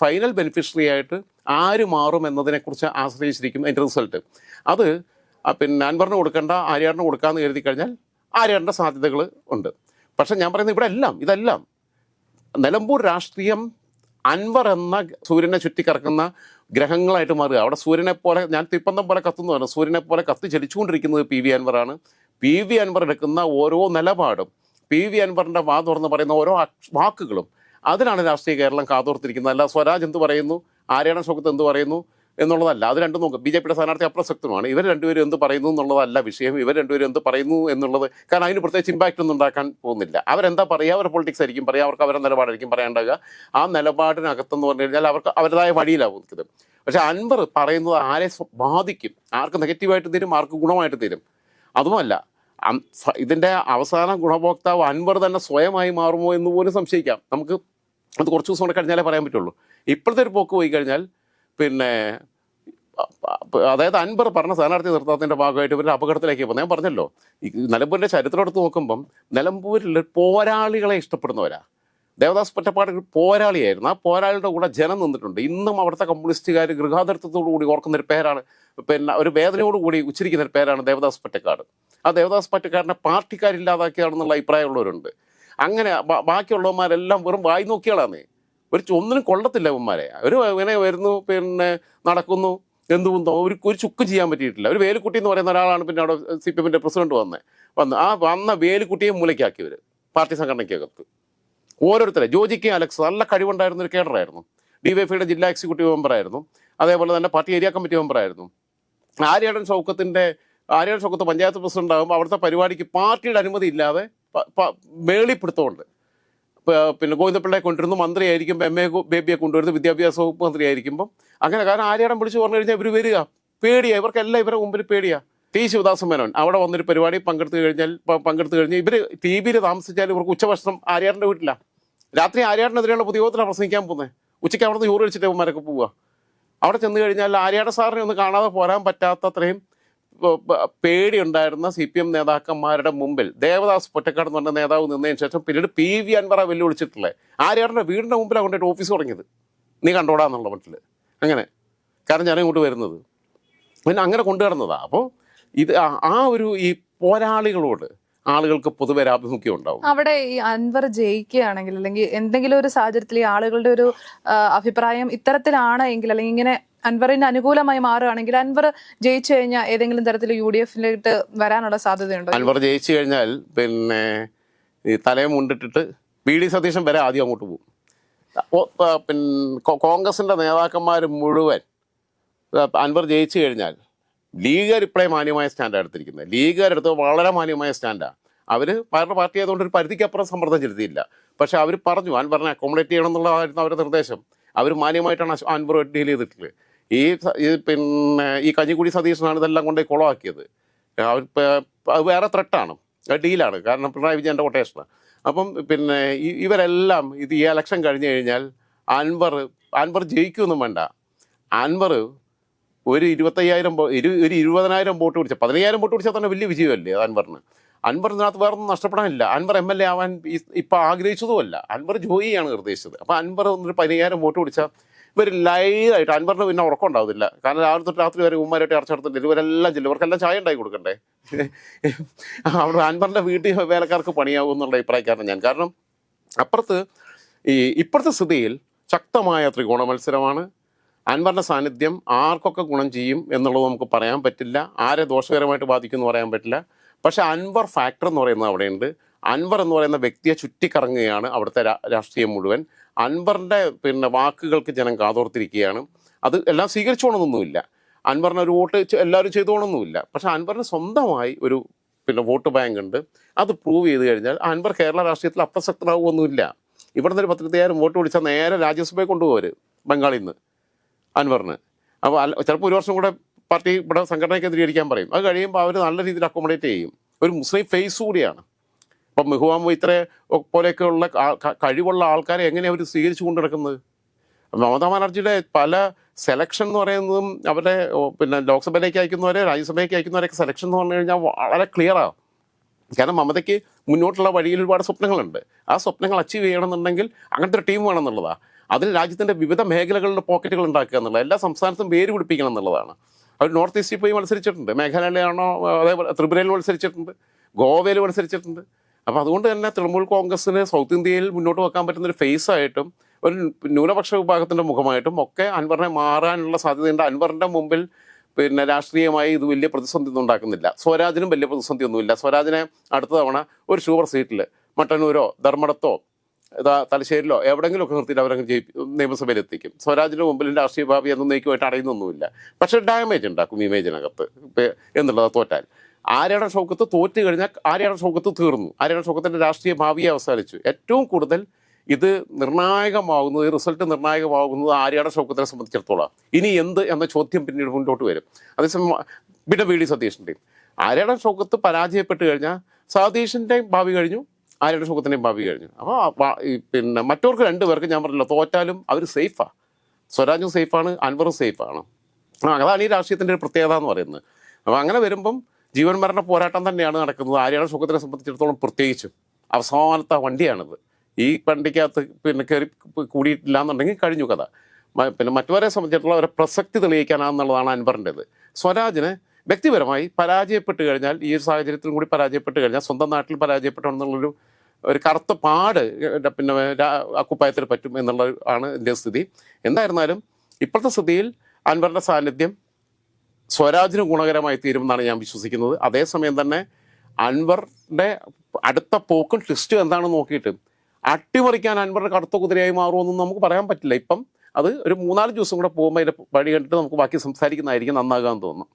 ഫൈനൽ ബെനിഫിഷ്യറി ആയിട്ട് ആര് മാറും എന്നതിനെക്കുറിച്ച് ആശ്രയിച്ചിരിക്കും അതിന്റെ റിസൾട്ട് അത് പിന്നെ അൻവറിന് കൊടുക്കേണ്ട ആര്യാടന് കൊടുക്കാമെന്ന് കരുതി കഴിഞ്ഞാൽ ആര്യാടന്റെ സാധ്യതകൾ ഉണ്ട്. പക്ഷേ ഞാൻ പറയുന്നത് ഇവിടെ എല്ലാം ഇതെല്ലാം. നിലമ്പൂർ രാഷ്ട്രീയം അൻവർ എന്ന സൂര്യനെ ചുറ്റിക്കറക്കുന്ന ഗ്രഹങ്ങളായിട്ട് മാറുക. അവിടെ സൂര്യനെ പോലെ ഞാൻ തിപ്പന്തം പോലെ കത്തുന്നു പറഞ്ഞു സൂര്യനെ പോലെ കത്തി ചലിച്ചുകൊണ്ടിരിക്കുന്നത് പി വി അൻവറാണ്. പി വി അൻവർ എടുക്കുന്ന ഓരോ നിലപാടും പി വി അൻവറിന്റെ വാ തുറന്ന് പറയുന്ന ഓരോ വാക്കുകളും അതിനാണ് രാഷ്ട്രീയ കേരളം കാതോർത്തിരിക്കുന്നത്. അല്ല സ്വരാജ് എന്ത് പറയുന്നു? ആര്യാണ ശോകത്ത് എന്ത് പറയുന്നു? എന്നുള്ളതല്ല. അത് രണ്ടും നോക്കുക ബി ജെ പിയുടെ സ്ഥാനാർത്ഥി അപ്രസക്തമാണ്. ഇവർ രണ്ടുപേരും എന്ത് പറയുന്നു എന്നുള്ളതല്ല വിഷയം. ഇവർ രണ്ടുപേരും എന്ത് പറയുന്നു എന്നുള്ളത് കാരണം അതിന് പ്രത്യേകിച്ച് ഇമ്പാക്റ്റ് ഒന്നും ഉണ്ടാക്കാൻ പോകുന്നില്ല. അവരെന്താ പറയുക? അവരുടെ പൊളിറ്റിക്സ് ആയിരിക്കും പറയുക. അവർക്ക് അവരുടെ നിലപാടായിരിക്കും പറയാണ്ടാകുക ആ നിലപാടിനകത്തെന്ന് പറഞ്ഞു കഴിഞ്ഞാൽ അവർക്ക് അവരുടേതായ വഴിയിലാവും നിൽക്കുന്നത്. പക്ഷെ അൻവർ പറയുന്നത് ആരെ ബാധിക്കും. ആർക്ക് നെഗറ്റീവായിട്ട് തീരും ആർക്ക് ഗുണമായിട്ട് തീരും. അതുമല്ല ഇതിന്റെ അവസാന ഗുണഭോക്താവ് അൻവർ തന്നെ സ്വയമായി മാറുമോ എന്ന് പോലും സംശയിക്കാം. നമുക്ക് അത് കുറച്ച് ദിവസം കൂടെ കഴിഞ്ഞാലേ പറയാൻ പറ്റുള്ളൂ. ഇപ്പോഴത്തെ ഒരു പോക്ക് പോയി കഴിഞ്ഞാൽ പിന്നെ അതായത് അൻവർ പറഞ്ഞ സ്ഥാനാർത്ഥി നിർത്താത്തതിന്റെ ഭാഗമായിട്ട് ഇവരുടെ അപകടത്തിലേക്ക് പോകുന്നത് ഞാൻ പറഞ്ഞല്ലോ നിലമ്പൂരിന്റെ ചരിത്രം എടുത്ത് നോക്കുമ്പം നിലമ്പൂരിൽ പോരാളികളെ ഇഷ്ടപ്പെടുന്നവരാ. ദേവദാസ് പൊറ്റപ്പാട് പോരാളിയായിരുന്നു. ആ പോരാളിയുടെ കൂടെ ജനം നിന്നിട്ടുണ്ട്. ഇന്നും അവിടുത്തെ കമ്മ്യൂണിസ്റ്റുകാർ ഗൃഹാതൃത്വത്തോടു കൂടി ഓർക്കുന്ന ഒരു പേരാണ്. പിന്നെ ഒരു വേദനയോടുകൂടി ഉച്ചരിക്കുന്ന ഒരു പേരാണ് ദേവദാസ് പൊറ്റക്കാട് ആ ദേവദാസ് പൊറ്റക്കാടിനെ പാർട്ടിക്കാരില്ലാതാക്കിയതാണെന്നുള്ള അഭിപ്രായമുള്ളവരുണ്ട്. അങ്ങനെ ബാക്കിയുള്ളവന്മാരെല്ലാം വെറും വായി നോക്കിയാളാന്നേ. ഒരു ഒന്നിനും കൊള്ളത്തില്ല അവന്മാരെ ഒരു ഇങ്ങനെ വരുന്നു പിന്നെ നടക്കുന്നു എന്തും ഒരു ഒരു ചുക്കും ചെയ്യാൻ പറ്റിയിട്ടില്ല. ഒരു വേലുക്കുട്ടി എന്ന് പറയുന്ന ഒരാളാണ് പിന്നെ അവിടെ സി പി എമ്മിന്റെ പ്രസിഡന്റ് വന്നത് വന്ന് ആ വന്ന വേലുക്കുട്ടിയെ മൂലയ്ക്കാക്കിയവർ പാർട്ടി സംഘടനയ്ക്കകത്ത്. ഓരോരുത്തരെ ജോജി കെ അലക്സ് നല്ല കഴിവുണ്ടായിരുന്ന ഒരു കേഡറായിരുന്നു. ഡി വൈ ഫിയുടെ ജില്ലാ എക്സിക്യൂട്ടീവ് മെമ്പറായിരുന്നു. അതേപോലെ തന്നെ പാർട്ടി ഏരിയ കമ്മിറ്റി മെമ്പറായിരുന്നു. ആര്യാടൻ ഷൗക്കത്തിന്റെ ആര്യാടൻ ചൊക്കത്ത് പഞ്ചായത്ത് പ്രസിഡന്റ് ആകുമ്പോൾ അവിടുത്തെ പരിപാടിക്ക് പാർട്ടിയുടെ അനുമതി ഇല്ലാതെ പ- പിന്നെ ഗോവിന്ദപിള്ളയെ കൊണ്ടുവരുന്നു മന്ത്രിയായിരിക്കുമ്പോൾ എം എ ബേബിയെ കൊണ്ടുവരുന്നു വിദ്യാഭ്യാസ വകുപ്പ് മന്ത്രിയായിരിക്കുമ്പോൾ അങ്ങനെ കാരണം ആര്യാടം വിളിച്ച് പറഞ്ഞു കഴിഞ്ഞാൽ ഇവർ വരിക. പേടിയാ ഇവർക്കെല്ലാം ഇവരുടെ മുമ്പിൽ പേടിയാ. ടി ശിവദാസൻ മേനോൻ അവിടെ വന്നൊരു പരിപാടി പങ്കെടുത്തു കഴിഞ്ഞാൽ പങ്കെടുത്തു കഴിഞ്ഞാൽ ഇവർ ടി വിയിൽ താമസിച്ചാൽ ഇവർക്ക് ഉച്ചഭക്ഷണം ആര്യാടന്റെ വീട്ടിലാണ് രാത്രി ആര്യാടനെതിരെയുള്ള പൊതുയോഗത്തിലാണ് പ്രസംഗിക്കാൻ പോകുന്നത് ഉച്ചയ്ക്ക് അവിടെ നിന്ന് ചോറ് കഴിച്ചിട്ട് ഇവന്മാരൊക്കെ പോവുക അവിടെ ചെന്ന് കഴിഞ്ഞാൽ ആര്യാട സാറിനെ ഒന്ന് കാണാതെ പോരാൻ പറ്റാത്തത്രയും പേടിയുണ്ടായിരുന്ന സി പി എം നേതാക്കന്മാരുടെ മുമ്പിൽ ദേവദാസ് പൊറ്റക്കാട് എന്ന് പറഞ്ഞ നേതാവ് നിന്നതിന് ശേഷം പിന്നീട് പി വി അൻവറ വെല്ലുവിളിച്ചിട്ടുള്ളത് ആര്യാടന്റെ വീടിന്റെ മുമ്പിലാണ് കൊണ്ടിട്ട് ഓഫീസ് തുടങ്ങിയത്. നീ കണ്ടോടാന്നുള്ള മട്ടിൽ അങ്ങനെ. കാരണം ഞാൻ ഇങ്ങോട്ട് വരുന്നത്. പിന്നെ അങ്ങനെ കൊണ്ടുവരുന്നതാണ് അപ്പോൾ ഇത് ആ ഒരു ഈ പോരാളികളോട് ആളുകൾക്ക് പൊതുവെ ഒരു ആഭിമുഖ്യം ഉണ്ടാവും. അവിടെ ഈ അൻവർ ജയിക്കുകയാണെങ്കിൽ അല്ലെങ്കിൽ എന്തെങ്കിലും ഒരു സാഹചര്യത്തിൽ ഈ ആളുകളുടെ ഒരു അഭിപ്രായം ഇത്തരത്തിലാണ് എങ്കിൽ അല്ലെങ്കിൽ ഇങ്ങനെ അൻവറിന് അനുകൂലമായി മാറുകയാണെങ്കിൽ അൻവർ ജയിച്ചു കഴിഞ്ഞാൽ ഏതെങ്കിലും തരത്തിൽ യു ഡി എഫിലേക്ക് വരാനുള്ള സാധ്യതയുണ്ടോ? അൻവർ ജയിച്ചു കഴിഞ്ഞാൽ പിന്നെ ഈ തലയെ മുണ്ടിട്ടിട്ട് പി ഡി സതീശൻ വരെ ആദ്യം അങ്ങോട്ട് പോകും. പിന്നെ കോൺഗ്രസിന്റെ നേതാക്കന്മാർ മുഴുവൻ അൻവർ ജയിച്ചു കഴിഞ്ഞാൽ ലീഗുകാർ ഇപ്പോഴേ മാന്യമായ സ്റ്റാൻഡാണ് എടുത്തിരിക്കുന്നത്. ലീഗുകാരെടുത്ത് വളരെ മാന്യമായ സ്റ്റാൻഡാണ് അവർ അവരുടെ പാർട്ടി ആയതുകൊണ്ട് ഒരു പരിധിക്കപ്പുറം സമ്മർദ്ദം ചെലുത്തിയില്ല. പക്ഷേ അവർ പറഞ്ഞു അൻവറിനെ അക്കോമഡേറ്റ് ചെയ്യണം എന്നുള്ളതായിരുന്നു അവരുടെ നിർദ്ദേശം. അവർ മാന്യമായിട്ടാണ് അൻവർ ഡീൽ ചെയ്തിട്ടുള്ളത്. ഈ പിന്നെ ഈ കഞ്ഞിക്കുടി സതീശനാണ് ഇതെല്ലാം കൊണ്ട് കുളമാക്കിയത് അവർ അത് വേറെ ത്രെട്ടാണ് ഡീലാണ്. കാരണം പിണറായി വിജയന്റെ കൊട്ടേഷനാണ് അപ്പം പിന്നെ ഇവരെല്ലാം ഇത് ഈ ഇലക്ഷൻ കഴിഞ്ഞു കഴിഞ്ഞാൽ അൻവർ അൻവർ ജയിക്കുമൊന്നും വേണ്ട. അൻവർ ഒരു ഇരുപത്തയ്യായിരം ഇരു ഒരു ഇരുപതിനായിരം വോട്ട് പിടിച്ച പതിനയ്യായിരം വോട്ട് പിടിച്ചാൽ തന്നെ വലിയ വിജയമല്ലേ അത് അൻവറിന്? അൻവറിനകത്ത് വേറെ ഒന്നും നഷ്ടപ്പെടാനില്ല. അൻവർ എം എൽ എ ആവാൻ ഇപ്പം ആഗ്രഹിച്ചതുമല്ല. അൻവർ ജോയിയാണ് നിർദ്ദേശിച്ചത്. അപ്പോൾ അൻവർ ഒന്നൊരു പതിനയ്യായിരം വോട്ട് പിടിച്ചാൽ ഇവർ ലൈവായിട്ട് അൻവറിന് പിന്നെ ഉറക്കം ഉണ്ടാവില്ല കാരണം രാവിലെ തൊട്ട് രാത്രി വരെ ഉമ്മാരായിട്ട് ഇറച്ചെടുത്തിട്ട് ഇവരെല്ലാം ചെല്ലും. ഇവർക്കെല്ലാം ചായ ഉണ്ടാക്കി കൊടുക്കണ്ടേ? അവിടെ അൻവറിന്റെ വീട്ടിൽ വേലക്കാർക്ക് പണിയാവും എന്നുള്ള അഭിപ്രായക്കാരൻ ഞാൻ. കാരണം അപ്പുറത്ത് ഈ ഇപ്പോഴത്തെ സ്ഥിതിയിൽ ശക്തമായ ത്രികോണ മത്സരമാണ്. അൻവറിന്റെ സാന്നിധ്യം ആർക്കൊക്കെ ഗുണം ചെയ്യും എന്നുള്ളത് നമുക്ക് പറയാൻ പറ്റില്ല. ആരെ ദോഷകരമായിട്ട് ബാധിക്കും എന്ന് പറയാൻ പറ്റില്ല. പക്ഷെ അൻവർ ഫാക്ടർ എന്ന് പറയുന്നത് അവിടെയുണ്ട്. അൻവർ എന്ന് പറയുന്ന വ്യക്തിയെ ചുറ്റിക്കറങ്ങുകയാണ് അവിടുത്തെ രാഷ്ട്രീയം മുഴുവൻ. അൻവറിന്റെ പിന്നെ വാക്കുകൾക്ക് ജനം കാതോർത്തിരിക്കുകയാണ്. അത് എല്ലാം സ്വീകരിച്ചോണമെന്നൊന്നുമില്ല അൻവറിന് ഒരു വോട്ട് എല്ലാവരും ചെയ്തോണമെന്നുമില്ല പക്ഷെ അൻവറിന് സ്വന്തമായി ഒരു പിന്നെ വോട്ട് ബാങ്ക് ഉണ്ട്. അത് പ്രൂവ് ചെയ്ത് കഴിഞ്ഞാൽ അൻവർ കേരള രാഷ്ട്രീയത്തിൽ അപ്രസക്തനാവുമൊന്നുമില്ല ഇവിടുന്ന് ഒരു പത്തിരുപത്തയ്യായിരം വോട്ട് പിടിച്ചാൽ നേരെ രാജ്യസഭയിൽ കൊണ്ടുപോകരുത് ബംഗാളിൽ നിന്ന് അൻവറിന്. അപ്പോൾ അല്ല ചിലപ്പോൾ ഒരു വർഷം കൂടെ പാർട്ടി ഇവിടെ സംഘടന കേന്ദ്രീകരിക്കാൻ പറയും. അത് കഴിയുമ്പോൾ അവർ നല്ല രീതിയിൽ അക്കോമഡേറ്റ് ചെയ്യും. ഒരു മുസ്ലിം ഫേസ് കൂടിയാണ്. ഇപ്പം മെഹുവാ മൊയ്ത്ര പോലെയൊക്കെയുള്ള കഴിവുള്ള ആൾക്കാരെ എങ്ങനെ അവർ സ്വീകരിച്ചു കൊണ്ട് നടക്കുന്നത് മമതാ ബാനർജിയുടെ പല സെലക്ഷൻ എന്ന് പറയുന്നതും അവരുടെ പിന്നെ ലോക്സഭയിലേക്ക് അയക്കുന്നവരെ രാജ്യസഭയിലേക്ക് അയക്കുന്നവരൊക്കെ സെലക്ഷൻ എന്ന് പറഞ്ഞു കഴിഞ്ഞാൽ വളരെ ക്ലിയറാണ് കാരണം മമതയ്ക്ക് മുന്നോട്ടുള്ള വഴിയിൽ ഒരുപാട് സ്വപ്നങ്ങളുണ്ട്. ആ സ്വപ്നങ്ങൾ അച്ചീവ് ചെയ്യണമെന്നുണ്ടെങ്കിൽ അങ്ങനത്തെ ഒരു ടീം വേണമെന്നുള്ളതാണ് അതിന് രാജ്യത്തിന്റെ വിവിധ മേഖലകളുടെ പോക്കറ്റുകൾ ഉണ്ടാക്കുക എന്നുള്ളത് എല്ലാ സംസ്ഥാനത്തും വേര് പിടിപ്പിക്കണം എന്നുള്ളതാണ്. അവർ നോർത്ത് ഈസ്റ്റിൽ പോയി മത്സരിച്ചിട്ടുണ്ട്. മേഘാലയയിലാണോ അതേപോലെ ത്രിപുരയിൽ മത്സരിച്ചിട്ടുണ്ട്. ഗോവയിൽ മത്സരിച്ചിട്ടുണ്ട്. അപ്പോൾ അതുകൊണ്ട് തന്നെ തൃണമൂൽ കോൺഗ്രസ്സിന് സൗത്ത് ഇന്ത്യയിൽ മുന്നോട്ട് വെക്കാൻ പറ്റുന്ന ഒരു ഫേസ് ആയിട്ടും ഒരു ന്യൂനപക്ഷ വിഭാഗത്തിന്റെ മുഖമായിട്ടും ഒക്കെ അൻവറിനെ മാറാനുള്ള സാധ്യതയുണ്ട്. അൻവറിന്റെ മുമ്പിൽ പിന്നെ രാഷ്ട്രീയമായി ഇത് വലിയ പ്രതിസന്ധി ഒന്നും ഉണ്ടാക്കുന്നില്ല. സ്വരാജിനും വലിയ പ്രതിസന്ധി ഒന്നുമില്ല സ്വരാജിനെ അടുത്ത തവണ ഒരു ഷുഗർ സീറ്റിൽ മട്ടന്നൂരോ ധർമ്മടത്തോ ഇതാ തലശ്ശേരിലോ എവിടെയെങ്കിലും ഒക്കെ നിർത്തിയിട്ട് അവരങ്ങ് ജയിപ്പി നിയമസഭയിൽ എത്തിക്കും സ്വരാജിന് മുമ്പിൽ രാഷ്ട്രീയ ഭാവി എന്നേക്കുമായിട്ട് അടയുന്നൊന്നുമില്ല പക്ഷേ ഡാമേജ് ഉണ്ടാക്കും ഇമേജിനകത്ത് എന്നുള്ളത് തോറ്റാൽ. ആര്യാടൻ ഷൗക്കത്ത് തോറ്റു കഴിഞ്ഞാൽ ആര്യാടൻ ഷൗക്കത്ത് തീർന്നു. ആര്യാടൻ ഷൗക്കത്തിന്റെ രാഷ്ട്രീയ ഭാവിയെ അവസാനിച്ചു. ഏറ്റവും കൂടുതൽ ഇത് നിർണായകമാകുന്നത് റിസൾട്ട് നിർണായകമാകുന്നത് ആര്യാടൻ ഷൗക്കത്തിനെ സംബന്ധിച്ചിടത്തോളം. ഇനി എന്ത് എന്ന ചോദ്യം പിന്നീട് മുന്നോട്ട് വരും. അതേസമയം പിന്നെ വി ഡി സതീഷിന്റെയും ആര്യാടൻ ഷൗക്കത്ത് പരാജയപ്പെട്ട് കഴിഞ്ഞാൽ സതീഷിന്റെയും ഭാവി കഴിഞ്ഞു. ആര്യാടൻ സുഖത്തിനെയും ഭാവി കഴിഞ്ഞു. അപ്പോൾ പിന്നെ മറ്റവർക്ക് രണ്ടുപേർക്ക് ഞാൻ പറഞ്ഞില്ല തോറ്റാലും അവർ സേഫാണ് സ്വരാജും സേഫാണ് അൻവറും സേഫാണ് അതാണ് ഈ രാഷ്ട്രീയത്തിന്റെ ഒരു പ്രത്യേകത എന്ന് പറയുന്നത്. അപ്പോൾ അങ്ങനെ വരുമ്പം ജീവൻ മരണ പോരാട്ടം തന്നെയാണ് നടക്കുന്നത്. ആര്യാടൻ സുഖത്തിനെ സംബന്ധിച്ചിടത്തോളം പ്രത്യേകിച്ചും അവസാനത്തെ വണ്ടിയാണിത്. ഈ വണ്ടിക്കകത്ത് പിന്നെ കയറി കൂടിയിട്ടില്ല എന്നുണ്ടെങ്കിൽ കഴിഞ്ഞു കഥ. പിന്നെ മറ്റവരെ സംബന്ധിച്ചിടത്തോളം അവരെ പ്രസക്തി തെളിയിക്കാനാണെന്നുള്ളതാണ് അൻവറിന്റെത്. സ്വരാജിന് വ്യക്തിപരമായി പരാജയപ്പെട്ട് കഴിഞ്ഞാൽ ഈ ഒരു സാഹചര്യത്തിലും കൂടി പരാജയപ്പെട്ട് കഴിഞ്ഞാൽ സ്വന്തം നാട്ടിൽ പരാജയപ്പെട്ടുള്ളൊരു ഒരു കറുത്ത പാട് പിന്നെ അക്കുപ്പായത്തിൽ പറ്റും എന്നുള്ള ആണ് എന്റെ സ്ഥിതി. എന്തായിരുന്നാലും ഇപ്പോഴത്തെ സ്ഥിതിയിൽ അൻവറിന്റെ സാന്നിധ്യം സ്വരാജിന് ഗുണകരമായി തീരുമെന്നാണ് ഞാൻ വിശ്വസിക്കുന്നത്. അതേസമയം തന്നെ അൻവറിന്റെ അടുത്ത പോക്കും ട്വിസ്റ്റും എന്താണെന്ന് നോക്കിയിട്ട് അട്ടിമറിക്കാൻ അൻവറിന്റെ കടുത്ത കുതിരയായി മാറുമെന്നും നമുക്ക് പറയാൻ പറ്റില്ല. ഇപ്പം അത് ഒരു മൂന്നാൽ ദിവസം കൂടെ പോകുമ്പോൾ അതിന്റെ വഴി കണ്ടിട്ട് നമുക്ക് ബാക്കി സംസാരിക്കുന്നതായിരിക്കും നന്നാകാൻ തോന്നുന്നു